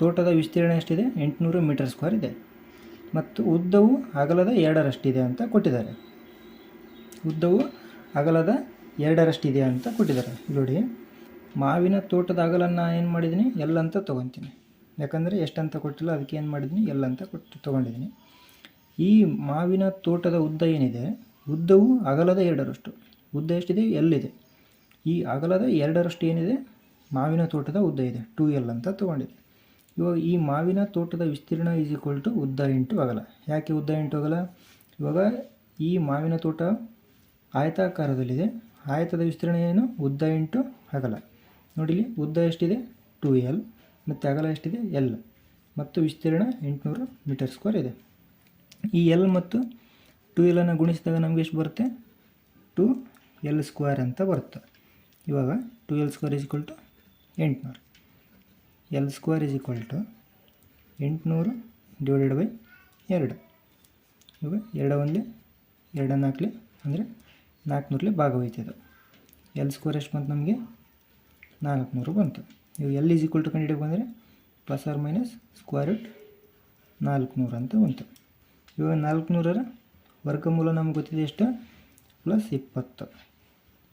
ತೋಟದ ವಿಸ್ತೀರ್ಣ ಎಷ್ಟಿದೆ? ಎಂಟುನೂರು ಮೀಟರ್ ಸ್ಕ್ವೇರ್ ಇದೆ. ಮತ್ತು ಉದ್ದವು ಅಗಲದ ಎರಡರಷ್ಟಿದೆ ಅಂತ ಕೊಟ್ಟಿದ್ದಾರೆ. ಉದ್ದವು ಅಗಲದ ಎರಡರಷ್ಟಿದೆ ಅಂತ ಕೊಟ್ಟಿದ್ದಾರೆ. ನೋಡಿ, ಮಾವಿನ ತೋಟದ ಅಗಲನ್ನು ಏನು ಮಾಡಿದ್ದೀನಿ? ಎಲ್ ಅಂತ ತೊಗೊತೀನಿ. ಯಾಕಂದರೆ ಎಷ್ಟಂತ ಕೊಟ್ಟಿಲ್ಲ, ಅದಕ್ಕೆ ಏನು ಮಾಡಿದ್ದೀನಿ? ಎಲ್ ಅಂತ ಕೊಟ್ಟು ತೊಗೊಂಡಿದ್ದೀನಿ. ಈ ಮಾವಿನ ತೋಟದ ಉದ್ದ ಏನಿದೆ? ಉದ್ದವು ಅಗಲದ ಎರಡರಷ್ಟು. ಉದ್ದ ಎಷ್ಟಿದೆ? ಎಲ್ಲಿದೆ ಈ ಅಗಲದ ಎರಡರಷ್ಟು ಏನಿದೆ? ಮಾವಿನ ತೋಟದ ಉದ್ದ ಇದೆ. ಟೂ ಎಲ್ ಅಂತ ತೊಗೊಂಡಿದೆ ಇವಾಗ ಈ ಮಾವಿನ ತೋಟದ ವಿಸ್ತೀರ್ಣ ಈಸ್ ಈಕ್ವಲ್ ಟು ಉದ್ದ ಇಂಟು ಅಗಲ. ಯಾಕೆ ಉದ್ದ ಇಂಟು ಅಗಲ? ಇವಾಗ ಈ ಮಾವಿನ ತೋಟ ಆಯತಾಕಾರದಲ್ಲಿದೆ. ಆಯತದ ವಿಸ್ತೀರ್ಣ ಏನು? ಉದ್ದ ಇಂಟು ಅಗಲ. ನೋಡಿಲಿ ಉದ್ದ ಎಷ್ಟಿದೆ? ಟು ಎಲ್ ಮತ್ತು ಅಗಲ ಎಷ್ಟಿದೆ? ಎಲ್ ಮತ್ತು ವಿಸ್ತೀರ್ಣ ಎಂಟುನೂರು ಮೀಟರ್ ಸ್ಕ್ವೇರ್ ಇದೆ. ಈ ಎಲ್ ಮತ್ತು ಟು ಎಲ್ಲನ್ನು ಗುಣಿಸಿದಾಗ ನಮಗೆ ಎಷ್ಟು ಬರುತ್ತೆ? ಟು ಎಲ್ ಸ್ಕ್ವೇರ್ ಅಂತ ಬರುತ್ತೆ. ಇವಾಗ two l square is to ಎಂಟುನೂರು. L square is equal to ಎಂಟುನೂರು ಡಿವೈಡೆಡ್ ಬೈ ಎರಡು. ಇವಾಗ ಎರಡು ಒಂದಲೇ ಎರಡು ನಾಲ್ಕಲೆ ಅಂದರೆ ನಾಲ್ಕುನೂರಲೆ ಭಾಗ ಹೋಯ್ತಿದ್ದು ಎಲ್ ಸ್ಕ್ವೇರ್ ಎಷ್ಟು ಬಂತು ನಮಗೆ? ನಾಲ್ಕುನೂರು ಬಂತು. ಇವು ಎಲ್ ಈಸ್ ಈಕ್ವಲ್ ಟು ಕಂಡಿಡಿಗೆ ಬಂದರೆ plus or minus square root ನಾಲ್ಕುನೂರು ಅಂತ ಬಂತು. ಇವಾಗ ನಾಲ್ಕುನೂರರ ವರ್ಗಮೂಲ ನಮ್ಗೆ ಗೊತ್ತಿದೆ ಎಷ್ಟು? ಪ್ಲಸ್ ಇಪ್ಪತ್ತು.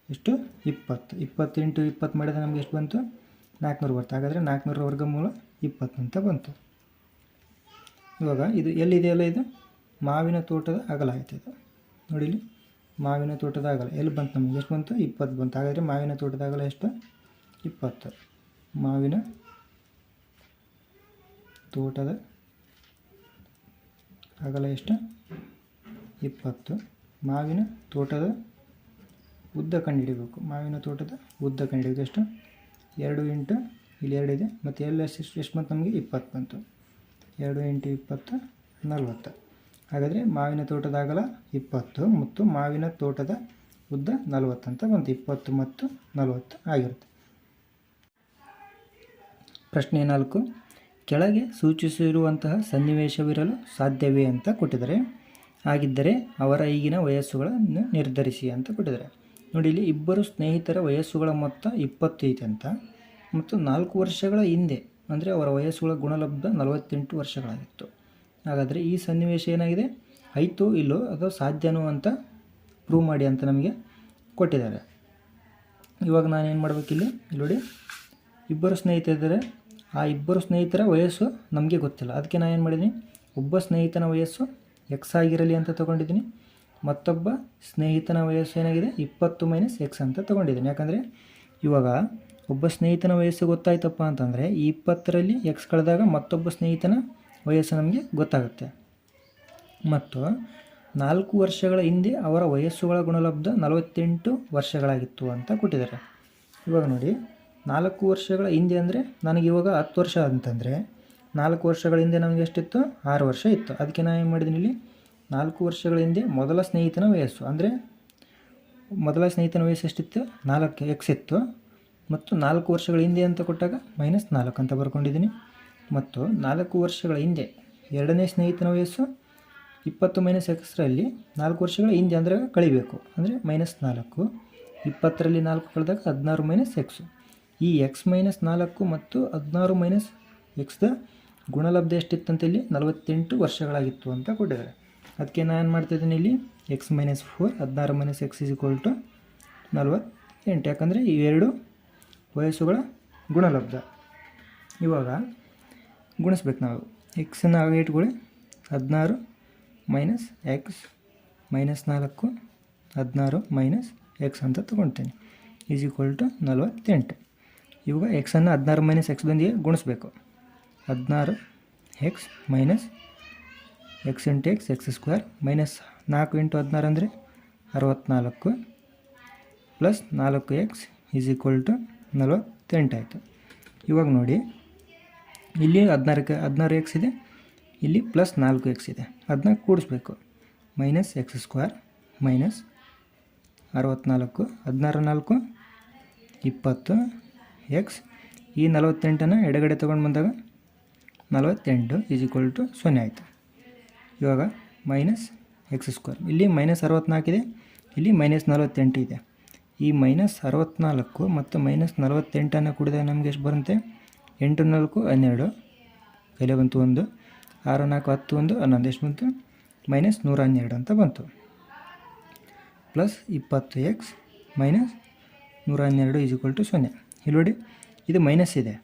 ಎಷ್ಟು? ಇಪ್ಪತ್ತು. ಇಪ್ಪತ್ತೆಂಟು, ಇಪ್ಪತ್ತು ಮಾಡಿದ್ರೆ ನಮ್ಗೆ ಎಷ್ಟು ಬಂತು? ನಾಲ್ಕುನೂರು ಬರುತ್ತೆ ಹಾಗಾದರೆ ನಾಲ್ಕುನೂರ ವರ್ಗಮೂಲ ಇಪ್ಪತ್ತು ಅಂತ ಬಂತು. ಇವಾಗ ಇದು ಎಲ್ಲಿದೆಯಲ್ಲ ಇದು? ಮಾವಿನ ತೋಟದ ಅಗಲ ಆಯ್ತು ಇದು. ನೋಡಿ ಇಲ್ಲಿ ಮಾವಿನ ತೋಟದ ಅಗಲ. ಎಲ್ಲಿ ಬಂತು ನಮಗೆ? ಎಷ್ಟು ಬಂತು? ಇಪ್ಪತ್ತು ಬಂತು. ಹಾಗಾದರೆ ಮಾವಿನ ತೋಟದ ಅಗಲ ಎಷ್ಟು? ಇಪ್ಪತ್ತು. ಮಾವಿನ ತೋಟದ ಅಗಲ ಎಷ್ಟು? ಇಪ್ಪತ್ತು. ಮಾವಿನ ತೋಟದ ಉದ್ದ ಕಂಡುಹಿಡಿಬೇಕು ಮಾವಿನ ತೋಟದ ಉದ್ದ ಕಂಡುಹಿಡಿಯೋದು ಎಷ್ಟು? ಎರಡು ಇಂಟು ಇಲ್ಲಿ ಎರಡಿದೆ ಮತ್ತು ಎಲ್ಲ ಎಷ್ಟು ಎಷ್ಟು ಬಂತು ನಮಗೆ? ಇಪ್ಪತ್ತು ಬಂತು. ಎರಡು ಇಂಟು ಇಪ್ಪತ್ತು, ನಲ್ವತ್ತು. ಹಾಗಾದರೆ ಮಾವಿನ ತೋಟದ ಅಗಲ ಇಪ್ಪತ್ತು ಮತ್ತು ಮಾವಿನ ತೋಟದ ಉದ್ದ ನಲವತ್ತು ಅಂತ ಬಂತು. ಇಪ್ಪತ್ತು ಮತ್ತು ನಲವತ್ತು ಆಗಿರುತ್ತೆ. ಪ್ರಶ್ನೆ ನಾಲ್ಕು. ಕೆಳಗೆ ಸೂಚಿಸಿರುವಂತಹ ಸನ್ನಿವೇಶವಿರಲು ಸಾಧ್ಯವೇ ಅಂತ ಕೊಟ್ಟಿದ್ದಾರೆ. ಹಾಗಿದ್ದರೆ ಅವರ ಈಗಿನ ವಯಸ್ಸುಗಳನ್ನು ನಿರ್ಧರಿಸಿ ಅಂತ ಕೊಟ್ಟಿದ್ದಾರೆ. ನೋಡಿ ಇಲ್ಲಿ ಇಬ್ಬರು ಸ್ನೇಹಿತರ ವಯಸ್ಸುಗಳ ಮೊತ್ತ ಇಪ್ಪತ್ತು ಐತೆ ಅಂತ. ಮತ್ತು ನಾಲ್ಕು ವರ್ಷಗಳ ಹಿಂದೆ, ಅಂದರೆ ಅವರ ವಯಸ್ಸುಗಳ ಗುಣಲಬ್ಧ ನಲವತ್ತೆಂಟು ವರ್ಷಗಳಾಗಿತ್ತು. ಹಾಗಾದರೆ ಈ ಸನ್ನಿವೇಶ ಏನಾಗಿದೆ? ಆಯಿತು ಇಲ್ಲೋ ಅಥವಾ ಸಾಧ್ಯನೋ ಅಂತ ಪ್ರೂವ್ ಮಾಡಿ ಅಂತ ನಮಗೆ ಕೊಟ್ಟಿದ್ದಾರೆ. ಇವಾಗ ನಾನು ಏನು ಮಾಡಬೇಕಿಲ್ಲಿ ಇಲ್ಲಿ ನೋಡಿ, ಇಬ್ಬರು ಸ್ನೇಹಿತರಿದ್ದಾರೆ. ಆ ಇಬ್ಬರು ಸ್ನೇಹಿತರ ವಯಸ್ಸು ನಮಗೆ ಗೊತ್ತಿಲ್ಲ. ಅದಕ್ಕೆ ನಾನು ಏನು ಮಾಡಿದ್ದೀನಿ? ಒಬ್ಬ ಸ್ನೇಹಿತನ ವಯಸ್ಸು ಎಕ್ಸ್ ಆಗಿರಲಿ ಅಂತ ತೊಗೊಂಡಿದ್ದೀನಿ. ಮತ್ತೊಬ್ಬ ಸ್ನೇಹಿತನ ವಯಸ್ಸು ಏನಾಗಿದೆ? ಇಪ್ಪತ್ತು ಮೈನಸ್ ಎಕ್ಸ್ ಅಂತ ತೊಗೊಂಡಿದ್ದೀನಿ. ಯಾಕಂದರೆ ಇವಾಗ ಒಬ್ಬ ಸ್ನೇಹಿತನ ವಯಸ್ಸು ಗೊತ್ತಾಯ್ತಪ್ಪ ಅಂತಂದರೆ ಈ ಇಪ್ಪತ್ತರಲ್ಲಿ ಎಕ್ಸ್ ಕಳೆದಾಗ ಮತ್ತೊಬ್ಬ ಸ್ನೇಹಿತನ ವಯಸ್ಸು ನಮಗೆ ಗೊತ್ತಾಗುತ್ತೆ. ಮತ್ತು ನಾಲ್ಕು ವರ್ಷಗಳ ಹಿಂದೆ ಅವರ ವಯಸ್ಸುಗಳ ಗುಣಲಬ್ಧ ನಲವತ್ತೆಂಟು ವರ್ಷಗಳಾಗಿತ್ತು ಅಂತ ಕೊಟ್ಟಿದ್ದಾರೆ. ಇವಾಗ ನೋಡಿ, ನಾಲ್ಕು ವರ್ಷಗಳ ಹಿಂದೆ ಅಂದರೆ ನನಗೆ ಇವಾಗ ಹತ್ತು ವರ್ಷ ಅಂತಂದರೆ ನಾಲ್ಕು ವರ್ಷಗಳ ಹಿಂದೆ ನಮಗೆ ಎಷ್ಟಿತ್ತು? ಆರು ವರ್ಷ ಇತ್ತು. ಅದಕ್ಕೆ ನಾನು ಏನು ಮಾಡಿದ್ದೀನಿ ಇಲ್ಲಿ? ನಾಲ್ಕು ವರ್ಷಗಳ ಹಿಂದೆ ಮೊದಲ ಸ್ನೇಹಿತನ ವಯಸ್ಸು. ಅಂದರೆ ಮೊದಲ ಸ್ನೇಹಿತನ ವಯಸ್ಸು ಎಷ್ಟಿತ್ತು? ನಾಲ್ಕು ಎಕ್ಸ್ ಇತ್ತು. ಮತ್ತು ನಾಲ್ಕು ವರ್ಷಗಳ ಹಿಂದೆ ಅಂತ ಕೊಟ್ಟಾಗ ಮೈನಸ್ ನಾಲ್ಕು ಅಂತ ಬರ್ಕೊಂಡಿದ್ದೀನಿ. ಮತ್ತು ನಾಲ್ಕು ವರ್ಷಗಳ ಹಿಂದೆ ಎರಡನೇ ಸ್ನೇಹಿತನ ವಯಸ್ಸು ಇಪ್ಪತ್ತು ಮೈನಸ್ ಎಕ್ಸ್ರಲ್ಲಿ ನಾಲ್ಕು ವರ್ಷಗಳ ಹಿಂದೆ ಅಂದರೆ ಕಳಿಬೇಕು. ಅಂದರೆ ಮೈನಸ್ ನಾಲ್ಕು, ಇಪ್ಪತ್ತರಲ್ಲಿ ನಾಲ್ಕು ಕಳೆದಾಗ ಹದಿನಾರು ಮೈನಸ್ ಎಕ್ಸು ಈ ಎಕ್ಸ್ ಮೈನಸ್ ನಾಲ್ಕು ಮತ್ತು ಹದಿನಾರು ಮೈನಸ್ ಎಕ್ಸ್ದ ಗುಣಲಬ್ಧ ಎಷ್ಟಿತ್ತಂತ ಇಲ್ಲಿ ನಲವತ್ತೆಂಟು ವರ್ಷಗಳಾಗಿತ್ತು ಅಂತ ಕೊಟ್ಟಿದ್ದಾರೆ. ಅದಕ್ಕೆ ನಾನು ಮಾಡ್ತಿದ್ದೀನಿ ಇಲ್ಲಿ ಎಕ್ಸ್ ಮೈನಸ್ ಫೋರ್ ಹದಿನಾರು minus x is equal to ನಲ್ವತ್ತೆಂಟು. ಯಾಕಂದರೆ ಇವೆರಡು ವಯಸ್ಸುಗಳ ಗುಣಲಬ್ಧ. ಇವಾಗ ಗುಣಿಸ್ಬೇಕು ನಾವು. ಎಕ್ಸನ್ನು ಇಟ್ಕೊಳ್ಳಿ ಹದಿನಾರು ಮೈನಸ್ ಎಕ್ಸ್ ಮೈನಸ್ ನಾಲ್ಕು, ಹದಿನಾರು ಮೈನಸ್ ಎಕ್ಸ್ ಅಂತ ತೊಗೊಳ್ತೀನಿ ಈಸ್ ಈಕ್ವಲ್ ಟು ನಲ್ವತ್ತೆಂಟು. ಇವಾಗ ಎಕ್ಸನ್ನು ಹದಿನಾರು ಮೈನಸ್ ಎಕ್ಸ್ದೊಂದಿಗೆ ಗುಣಿಸ್ಬೇಕು. ಹದಿನಾರು X minus X into X X square minus ನಾಲ್ಕು ಇಂಟು ಹದಿನಾರು ಅಂದರೆ ಅರವತ್ತ್ನಾಲ್ಕು ಪ್ಲಸ್ ನಾಲ್ಕು ಎಕ್ಸ್ ಈಸ್ ಈಕ್ವಲ್ ಟು ನಲವತ್ತೆಂಟು ಆಯಿತು. ಇವಾಗ ನೋಡಿ, ಇಲ್ಲಿ ಹದಿನಾರಕ್ಕೆ, ಹದಿನಾರು ಎಕ್ಸ್ ಇದೆ, ಇಲ್ಲಿ ಪ್ಲಸ್ ನಾಲ್ಕು ಎಕ್ಸ್ ಇದೆ. ಅದನ್ನ ಕೂಡಿಸ್ಬೇಕು. ಮೈನಸ್ ಎಕ್ಸ್ ಸ್ಕ್ವೇರ್ ಮೈನಸ್ ಅರವತ್ತ್ನಾಲ್ಕು ಹದಿನಾರು ನಾಲ್ಕು, ಇಪ್ಪತ್ತು ಎಕ್ಸ್ ಈ ನಲವತ್ತೆಂಟನ್ನು ಎಡಗಡೆ ತೊಗೊಂಡು ಬಂದಾಗ ನಲವತ್ತೆಂಟು ಈಸ್ ಈಕ್ವಲ್ ಟು ಸೊನ್ನೆ ಆಯಿತು. ಇವಾಗ ಮೈನಸ್ ಎಕ್ಸ್ ಸ್ಕ್ವೇರ್ ಇಲ್ಲಿ ಮೈನಸ್ ಅರವತ್ತ್ನಾಲ್ಕಿದೆ ಇಲ್ಲಿ ಮೈನಸ್ ನಲವತ್ತೆಂಟು ಇದೆ. ಈ ಮೈನಸ್ ಅರವತ್ತ್ನಾಲ್ಕು ಮತ್ತು ಮೈನಸ್ ನಲವತ್ತೆಂಟನ್ನು ಕುಡಿದಾಗ ನಮಗೆ ಎಷ್ಟು ಬರುತ್ತೆ? ಎಂಟು ನಾಲ್ಕು ಹನ್ನೆರಡು. ಬೆಲೆ ಬಂತು? ಒಂದು. ಆರು ನಾಲ್ಕು ಹತ್ತು ಒಂದು, ಹನ್ನೊಂದು. ಎಷ್ಟು ಬಂತು? ಮೈನಸ್ ನೂರ ಹನ್ನೆರಡು ಅಂತ ಬಂತು. ಪ್ಲಸ್ ಇಪ್ಪತ್ತು ಎಕ್ಸ್ ಮೈನಸ್ ನೂರ ಹನ್ನೆರಡು ಈಸ್ ಟು ಸೊನ್ನೆ. ಇಲ್ಲಿ ನೋಡಿ, ಇದು ಮೈನಸ್ ಇದೆ.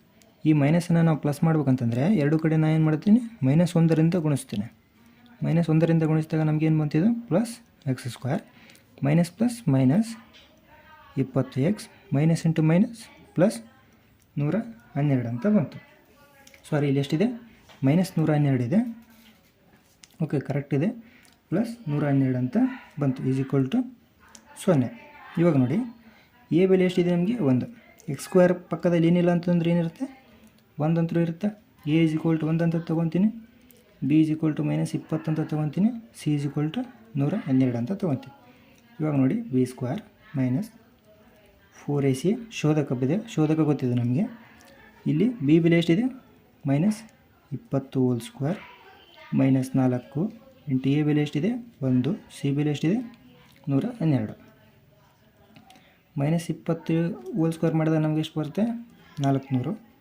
ಈ ಮೈನಸನ್ನು ನಾವು ಪ್ಲಸ್ ಮಾಡ್ಬೇಕಂತಂದರೆ ಎರಡು ಕಡೆ ನಾನು ಏನು ಮಾಡ್ತೀನಿ? ಮೈನಸ್ ಒಂದರಿಂದ ಗುಣಿಸ್ತೀನಿ. ಮೈನಸ್ ಒಂದರಿಂದ ಗುಣಿಸಿದಾಗ ನಮಗೇನು ಬಂತಿದ್ದು plus x square minus plus minus ಇಪ್ಪತ್ತು x minus into minus plus ನೂರ ಹನ್ನೆರಡು ಅಂತ ಬಂತು. ಸಾರಿ ಇಲ್ಲಿ ಎಷ್ಟಿದೆ? ಮೈನಸ್ ನೂರ ಹನ್ನೆರಡು ಇದೆ. ಓಕೆ ಕರೆಕ್ಟ್ ಇದೆ. ಪ್ಲಸ್ ನೂರ ಹನ್ನೆರಡು ಅಂತ ಬಂತು. ಈಸ್ ಈಕ್ವಲ್ ಟು ಸೊನ್ನೆ. ಇವಾಗ ನೋಡಿ. ಎ ಬೆಲೆ ಎಷ್ಟಿದೆ ನಮಗೆ? ಒಂದು. ಎಕ್ಸ್ ಸ್ಕ್ವೇರ್ ಪಕ್ಕದಲ್ಲಿ ಏನಿಲ್ಲ ಅಂತಂದ್ರೆ ಏನಿರುತ್ತೆ? ಒಂದಂತರೂ ಇರುತ್ತೆ. ಎ ಈಸ್ ಈಕ್ವಲ್ ಟು ಒಂದಂತ ತೊಗೊತೀನಿ. B is equal to minus ಇಪ್ಪತ್ತು ಅಂತ ತೊಗೊತೀನಿ. ಸಿ ಇಸ್ ಈಕ್ವಲ್ ಟು ನೂರ ಹನ್ನೆರಡು ಅಂತ ತೊಗೊತೀನಿ. ಇವಾಗ ನೋಡಿ b square minus four a c ಶೋಧಕ ಇದೆ ಶೋಧಕ ಗೊತ್ತಿದೆ ನಮಗೆ. ಇಲ್ಲಿ ಬಿ ಬೆಲೆ ಎಷ್ಟಿದೆ? ಮೈನಸ್ ಇಪ್ಪತ್ತು ಓಲ್ ಸ್ಕ್ವೇರ್ ಮೈನಸ್ ನಾಲ್ಕು ಇಂಟು ಎ ಬೆಲೆ ಎಷ್ಟಿದೆ? ಒಂದು. ಸಿ ಬೆಲೆ ಎಷ್ಟಿದೆ? ನೂರ ಹನ್ನೆರಡು. ಮೈನಸ್ ಇಪ್ಪತ್ತು ಓಲ್ ಸ್ಕ್ವೇರ್ ಮಾಡಿದಾಗ ನಮಗೆ ಎಷ್ಟು ಬರುತ್ತೆ? ನಾಲ್ಕುನೂರು.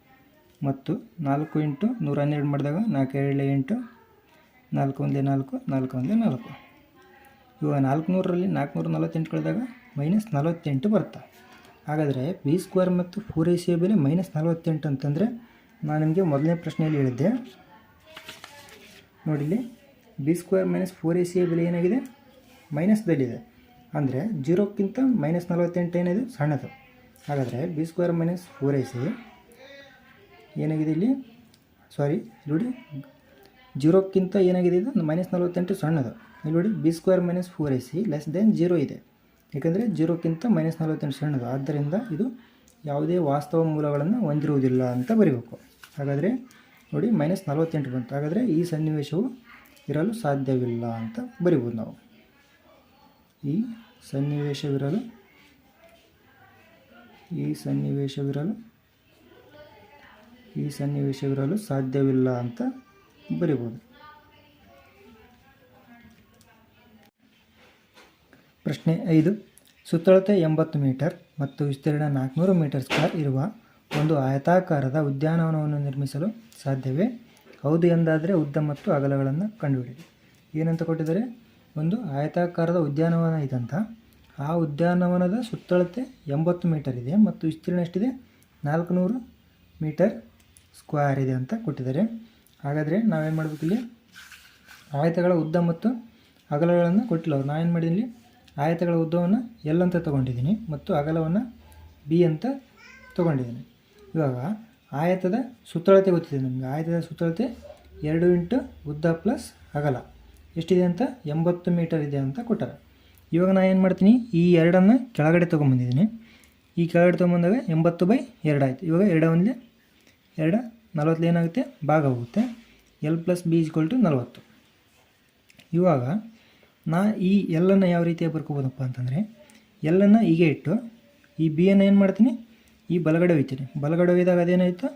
ಮತ್ತು ನಾಲ್ಕು ಇಂಟು ನೂರ ಹನ್ನೆರಡು ಮಾಡಿದಾಗ ನಾಲ್ಕು ಏಳು ಎಂಟು ನಾಲ್ಕು ಒಂದೇ ನಾಲ್ಕು ನಾಲ್ಕು ಒಂದೇ ನಾಲ್ಕು. ಇವಾಗ ನಾಲ್ಕುನೂರರಲ್ಲಿ ನಾಲ್ಕುನೂರ ನಲವತ್ತೆಂಟು ಕಳೆದಾಗ ಮೈನಸ್ ನಲವತ್ತೆಂಟು ಬರುತ್ತೆ? ಹಾಗಾದರೆ ಬಿ ಸ್ಕ್ವೇರ್ ಮತ್ತು ಫೋರ್ ಎ ಸಿ ಬೆಲೆ ಮೈನಸ್ ನಲವತ್ತೆಂಟು ಅಂತಂದರೆ ನಾನು ನಿಮಗೆ ಮೊದಲನೇ ಪ್ರಶ್ನೆಯಲ್ಲಿ ಹೇಳಿದ್ದೆ. ನೋಡಿಲಿ b square minus four a c ಬೆಲೆ ಏನಾಗಿದೆ? ಮೈನಸ್ದಲ್ಲಿದೆ ಅಂದರೆ ಜೀರೋಕ್ಕಿಂತ ಮೈನಸ್ ನಲವತ್ತೆಂಟು ಏನಿದೆ? ಸಣ್ಣದು. ಹಾಗಾದರೆ b square minus four a c ಏನಾಗಿದೆ ಇಲ್ಲಿ? ಸಾರಿ ನೋಡಿ. ಜೀರೋಕ್ಕಿಂತ ಏನಾಗಿದೆ ಇದು? ಮೈನಸ್ ನಲವತ್ತೆಂಟು ಸಣ್ಣದು. ಇಲ್ಲಿ ನೋಡಿ b square minus four a c less than zero ಇದೆ. ಏಕೆಂದರೆ ಜೀರೋಕ್ಕಿಂತ ಮೈನಸ್ ನಲವತ್ತೆಂಟು ಸಣ್ಣದು. ಆದ್ದರಿಂದ ಇದು ಯಾವುದೇ ವಾಸ್ತವ ಮೂಲಗಳನ್ನು ಹೊಂದಿರುವುದಿಲ್ಲ ಅಂತ ಬರೀಬೇಕು. ಹಾಗಾದರೆ ನೋಡಿ ಮೈನಸ್ ನಲವತ್ತೆಂಟು ಬಂತು. ಹಾಗಾದರೆ ಈ ಸನ್ನಿವೇಶವು ಇರಲು ಸಾಧ್ಯವಿಲ್ಲ ಅಂತ ಬರಿಬೋದು ನಾವು. ಈ ಸನ್ನಿವೇಶವಿರಲು ಈ ಸನ್ನಿವೇಶವಿರಲು ಈ ಸನ್ನಿವೇಶವಿರಲು ಸಾಧ್ಯವಿಲ್ಲ ಅಂತ ಬರಿಬೋದು. ಪ್ರಶ್ನೆ ಐದು. ಸುತ್ತಳತೆ ಎಂಬತ್ತು ಮೀಟರ್ ಮತ್ತು ವಿಸ್ತೀರ್ಣ ನಾಲ್ಕುನೂರು ಮೀಟರ್ ಸ್ಕ್ವೇರ್ ಇರುವ ಒಂದು ಆಯತಾಕಾರದ ಉದ್ಯಾನವನವನ್ನು ನಿರ್ಮಿಸಲು ಸಾಧ್ಯವೇ? ಹೌದು ಎಂದಾದರೆ ಉದ್ದ ಮತ್ತು ಅಗಲಗಳನ್ನು ಕಂಡುಹಿಡಿಯಿರಿ ಏನಂತ ಕೊಟ್ಟಿದ್ದಾರೆ? ಒಂದು ಆಯತಾಕಾರದ ಉದ್ಯಾನವನ ಇದಂತ. ಆ ಉದ್ಯಾನವನದ ಸುತ್ತಳತೆ ಎಂಬತ್ತು ಮೀಟರ್ ಇದೆ ಮತ್ತು ವಿಸ್ತೀರ್ಣ ಎಷ್ಟಿದೆ? ನಾಲ್ಕುನೂರು ಮೀಟರ್ ಸ್ಕ್ವೇರ್ ಇದೆ ಅಂತ ಕೊಟ್ಟಿದ್ದಾರೆ. ಹಾಗಾದರೆ ನಾವೇನು ಮಾಡಬೇಕು ಇಲ್ಲಿ? ಆಯತಗಳ ಉದ್ದ ಮತ್ತು ಅಗಲಗಳನ್ನು ಕೊಟ್ಟಿಲ್ಲ ಅವ್ರು. ನಾವೇನು ಮಾಡಿದ್ದೀನಿ ಆಯತಗಳ ಉದ್ದವನ್ನು ಎಲ್ ಅಂತ ತೊಗೊಂಡಿದ್ದೀನಿ ಮತ್ತು ಅಗಲವನ್ನು ಬಿ ಅಂತ ತೊಗೊಂಡಿದ್ದೀನಿ. ಇವಾಗ ಆಯತದ ಸುತ್ತಳತೆ ಗೊತ್ತಿದೆ ನಮಗೆ. ಆಯತದ ಸುತ್ತಳತೆ ಎರಡು ಇಂಟು ಉದ್ದ ಪ್ಲಸ್ ಅಗಲ. ಎಷ್ಟಿದೆ ಅಂತ? ಎಂಬತ್ತು ಮೀಟರ್ ಇದೆ ಅಂತ ಕೊಟ್ಟಾರೆ. ಇವಾಗ ನಾನು ಏನು ಮಾಡ್ತೀನಿ? ಈ ಎರಡನ್ನು ಕೆಳಗಡೆ ತೊಗೊಂಬಂದಿದ್ದೀನಿ ಈ ಕೆಳಗಡೆ ತೊಗೊಂಬಂದಾಗ ಎಂಬತ್ತು ಬೈ ಎರಡು ಆಯಿತು. ಇವಾಗ ಎರಡು ಒಂದೇ ಎರಡು ನಲವತ್ತು ಏನಾಗುತ್ತೆ? ಭಾಗ ಹೋಗುತ್ತೆ. L plus b is equal to ನಲವತ್ತು. ಇವಾಗ, ನಾ ಈ ಎಲ್ಲನ್ನು ಯಾವ ರೀತಿಯಾಗಿ ಬರ್ಕೋಬೋದಪ್ಪ ಅಂತಂದರೆ ಎಲ್ಲನ್ನು ಹೀಗೆ ಇಟ್ಟು, ಈ ಬಿಯನ್ನು ಏನು ಮಾಡ್ತೀನಿ? ಈ ಬಲಗಡೆ ಒಯ್ತೀನಿ. ಬಲಗಡೆ ಒಯ್ದಾಗ ಅದೇನಾಯಿತು?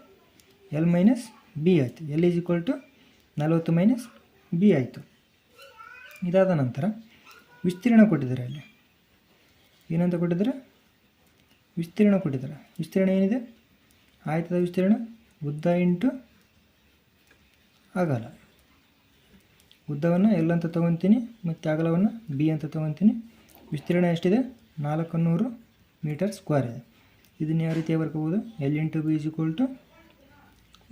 ಎಲ್ ಮೈನಸ್ ಬಿ ಆಯಿತು. ಎಲ್ ಈಸ್ ಈಕ್ವಲ್ ಟು ನಲವತ್ತು ಮೈನಸ್ ಬಿ ಆಯಿತು. ಇದಾದ ನಂತರ, ವಿಸ್ತೀರ್ಣ ಕೊಟ್ಟಿದ್ದಾರೆ ಅಲ್ಲಿ. ಏನಂತ ಕೊಟ್ಟಿದ್ದಾರೆ? ವಿಸ್ತೀರ್ಣ ಕೊಟ್ಟಿದ್ದಾರೆ. ವಿಸ್ತೀರ್ಣ ಏನಿದೆ? ಆಯ್ತದ ವಿಸ್ತೀರ್ಣ? ಉದ್ದ ಇಂಟು ಅಗಲ. ಉದ್ದವನ್ನು ಎಲ್ ಅಂತ ತೊಗೊತೀನಿ, ಮತ್ತು ಅಗಲವನ್ನು ಬಿ ಅಂತ ತೊಗೊತೀನಿ. ವಿಸ್ತೀರ್ಣ ಎಷ್ಟಿದೆ? ನಾಲ್ಕು ನೂರು ಮೀಟರ್ ಸ್ಕ್ವೇರ್ ಇದೆ. ಇದನ್ನು ಯಾವ ರೀತಿ ಬರ್ಕೋಬೋದು l into b is equal to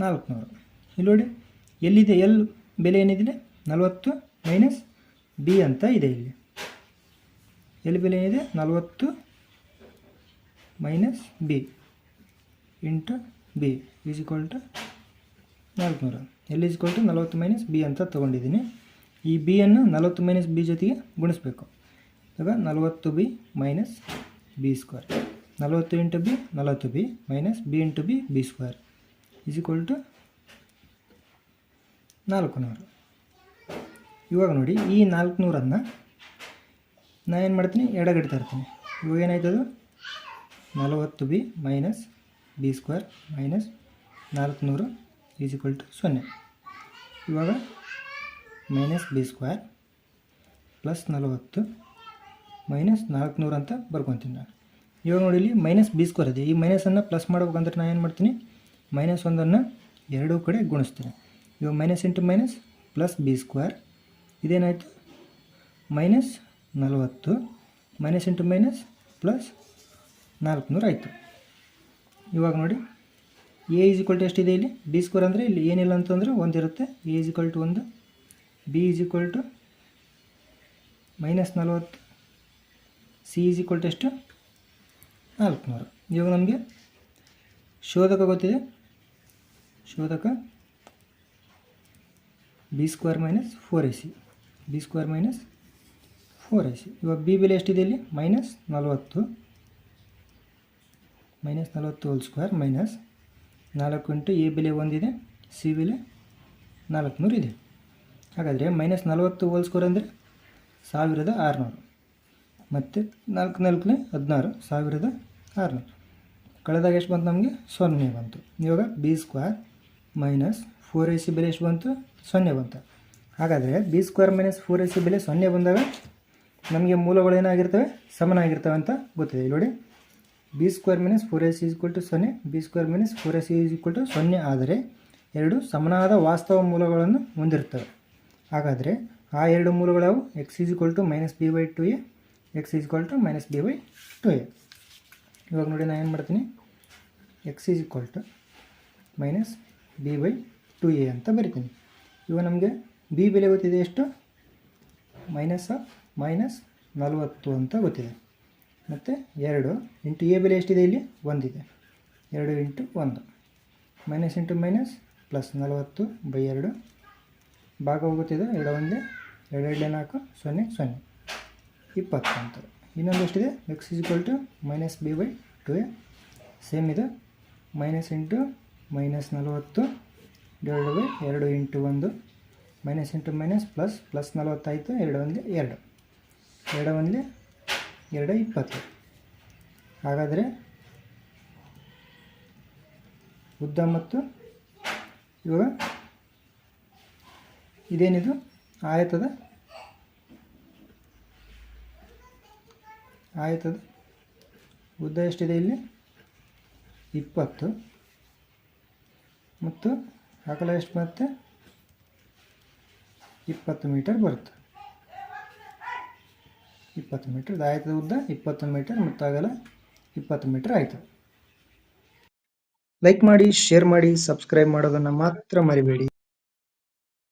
ನಾಲ್ಕುನೂರು. ಇಲ್ಲಿ ನೋಡಿ, ಎಲ್ಲಿದೆ ಎಲ್ ಬೆಲೆ ಏನಿದೆ? ನಲವತ್ತು ಮೈನಸ್ ಬಿ ಅಂತ ಇದೆ ಇಲ್ಲಿ. ಎಲ್ ಬೆಲೆ ಏನಿದೆ? ನಲವತ್ತು minus b into b is equal to ನಾಲ್ಕುನೂರ. ಎಲ್ ಈಸ್ ಈಕ್ವಲ್ ಟು ನಲವತ್ತು ಮೈನಸ್ ಬಿ ಅಂತ ತೊಗೊಂಡಿದ್ದೀನಿ. ಈ ಬಿಯನ್ನು ನಲವತ್ತು ಮೈನಸ್ ಬಿ ಜೊತೆಗೆ ಗುಣಿಸ್ಬೇಕು. ಇವಾಗ ನಲವತ್ತು ಬಿ ಮೈನಸ್ ಬಿ ಸ್ಕ್ವೇರ್ ನಲವತ್ತು ಇಂಟು ಬಿ ನಲವತ್ತು b minus b into b b square is equal to ನಾಲ್ಕು ನೂರು ಇವಾಗ ನೋಡಿ, ಈ ನಾಲ್ಕು ನೂರನ್ನು ನಾನು ಏನು ಮಾಡ್ತೀನಿ? ಎಡಗಡೆ ತರ್ತೀನಿ. ಇವಾಗ ಏನಾಯ್ತದ? ನಲವತ್ತು b minus b square minus ನಾಲ್ಕುನೂರು ಈಸ್ ಈಕ್ವಲ್ ಟು ಸೊನ್ನೆ. ಇವಾಗ ಮೈನಸ್ ಬಿ ಸ್ಕ್ವೇರ್ ಪ್ಲಸ್ ನಲವತ್ತು ಮೈನಸ್ ನಾಲ್ಕುನೂರು ಅಂತ ಬರ್ಕೊತೀನಿ ನಾನು. ಇವಾಗ ನೋಡಿ ಇಲ್ಲಿ ಮೈನಸ್ ಬಿ ಸ್ಕ್ವೇರ್ ಇದೆ. ಈ ಮೈನಸನ್ನು ಪ್ಲಸ್ ಮಾಡ್ಬೇಕಂದ್ರೆ ನಾನು ಏನು ಮಾಡ್ತೀನಿ? ಮೈನಸ್ ಒಂದನ್ನು ಎರಡೂ ಕಡೆ ಗುಣಿಸ್ತೀನಿ. ಇವಾಗ minus into minus plus b square ಇದೇನಾಯಿತು? Minus ನಲವತ್ತು ಮೈನಸ್ ಇಂಟು ಮೈನಸ್ ಪ್ಲಸ್ ನಾಲ್ಕುನೂರು ಆಯಿತು. ಇವಾಗ ನೋಡಿ. ಎ ಈಸ್ ಈಕ್ವಲ್ ಟು ಎಷ್ಟಿದೆ ಇಲ್ಲಿ? ಬಿ ಸ್ಕ್ವೇರ್ ಅಂದರೆ ಇಲ್ಲಿ ಏನಿಲ್ಲ ಅಂತಂದರೆ ಒಂದಿರುತ್ತೆ. ಎ ಈಸ್ ಈಕ್ವಲ್ ಟು ಒಂದು. B is equal to minus ನಲ್ವತ್ತು. ಸಿ ಈಸ್ ಈಕ್ವಲ್ ಟು ಎಷ್ಟು? ನಾಲ್ಕುನೂರು. ಇವಾಗ ನಮಗೆ ಶೋಧಕ ಗೊತ್ತಿದೆ? ಶೋಧಕ b square minus four a c b square minus four a c ಇವಾಗ ಬಿ ಬೆಲೆ ಎಷ್ಟಿದೆ ಇಲ್ಲಿ? ಮೈನಸ್ ನಲವತ್ತು. ಮೈನಸ್ ನಲವತ್ತು ಹೋಲ್ ಸ್ಕ್ವೇರ್ ಮೈನಸ್ ನಾಲ್ಕು ಇಂಟು ಎ ಬೆಲೆ ಒಂದಿದೆ, ಸಿ ಬೆಲೆ ನಾಲ್ಕುನೂರು ಇದೆ. ಹಾಗಾದರೆ ಮೈನಸ್ ನಲವತ್ತು ಹೋಲ್ ಸ್ಕ್ವೇರ್ ಅಂದರೆ ಸಾವಿರದ ಆರುನೂರು. ಮತ್ತು ನಾಲ್ಕು ನಾಲ್ಕನೇ ಹದಿನಾರು, ಸಾವಿರದ ಆರುನೂರು. ಕಳೆದಾಗ ಎಷ್ಟು ಬಂತು ನಮಗೆ? ಸೊನ್ನೆ ಬಂತು. ಇವಾಗ b square minus four a c ಬೆಲೆ ಎಷ್ಟು ಬಂತು? ಸೊನ್ನೆ ಬಂತು. ಹಾಗಾದರೆ b square minus four a c ಬೆಲೆ ಸೊನ್ನೆ ಬಂದಾಗ ನಮಗೆ ಮೂಲಗಳು ಏನಾಗಿರ್ತವೆ? ಸಮನಾಗಿರ್ತವೆ ಅಂತ ಗೊತ್ತಿದೆ. ನೋಡಿ. B square minus four s equal to ಸೊನ್ನೆ b square minus four s equal to ಸೊನ್ನೆ ಆದರೆ ಎರಡು ಸಮನಾದ ವಾಸ್ತವ ಮೂಲಗಳನ್ನು ಹೊಂದಿರ್ತವೆ ಹಾಗಾದರೆ ಆ ಎರಡು ಮೂಲಗಳವು x equal to minus b by two a x equal to minus b by two a ಇವಾಗ ನೋಡಿ ನಾನು ಏನು ಮಾಡ್ತೀನಿ? X equal to minus b by two a ಅಂತ ಬರಿತೀನಿ. ಇವಾಗ ನಮಗೆ ಬಿ ಬೆಲೆ ಗೊತ್ತಿದೆ ಎಷ್ಟು? ಮೈನಸ್ ಮೈನಸ್ ನಲವತ್ತು ಅಂತ ಗೊತ್ತಿದೆ. ಮತ್ತು ಎರಡು ಇಂಟು ಎ ಬೆಲೆ ಎಷ್ಟಿದೆ ಇಲ್ಲಿ? ಒಂದಿದೆ. ಎರಡು ಇಂಟು ಒಂದು. ಮೈನಸ್ ಇಂಟು ಮೈನಸ್ ಪ್ಲಸ್ ನಲವತ್ತು ಬೈ ಎರಡು. ಭಾಗ ಹೋಗುತ್ತಿದೆ ಎರಡು ಒಂದೇ, ಎರಡು ಎರಡೇ ನಾಲ್ಕು, ಸೊನ್ನೆ ಸೊನ್ನೆ. ಇಪ್ಪತ್ತು ಅಂತ ಇನ್ನೊಂದು ಎಷ್ಟಿದೆ? X is to minus b by two a same ಇದು. ಮೈನಸ್ ಇಂಟು ಮೈನಸ್ ನಲವತ್ತು ಡಿವೈಡ್ ಬೈ ಎರಡು ಇಂಟು ಒಂದು. Minus into minus plus plus ನಲವತ್ತಾಯಿತು ಎರಡು ಒಂದೇ, ಎರಡು. ಎರಡು ಒಂದೇ ಎರಡು ಇಪ್ಪತ್ತು. ಹಾಗಾದರೆ ಉದ್ದ ಮತ್ತು ಇವಾಗ ಇದೇನಿದು? ಆಯತದ ಆಯತದ ಉದ್ದ ಎಷ್ಟಿದೆ ಇಲ್ಲಿ? ಇಪ್ಪತ್ತು. ಮತ್ತು ಅಗಲ ಎಷ್ಟು ಮತ್ತೆ? ಇಪ್ಪತ್ತು ಮೀಟರ್ ಬರುತ್ತೆ. ಇಪ್ಪತ್ತು ಮೀಟ್ರ್ ಆಯ್ತದ ಉದ್ದ ಇಪ್ಪತ್ತು ಮೀಟರ್ ಮತ್ತು ಇಪ್ಪತ್ತು ಮೀಟರ್ ಆಯಿತು. ಲೈಕ್ ಮಾಡಿ ಶೇರ್ ಮಾಡಿ ಸಬ್ಸ್ಕ್ರೈಬ್ ಮಾಡೋದನ್ನು ಮಾತ್ರ ಮರಿಬೇಡಿ.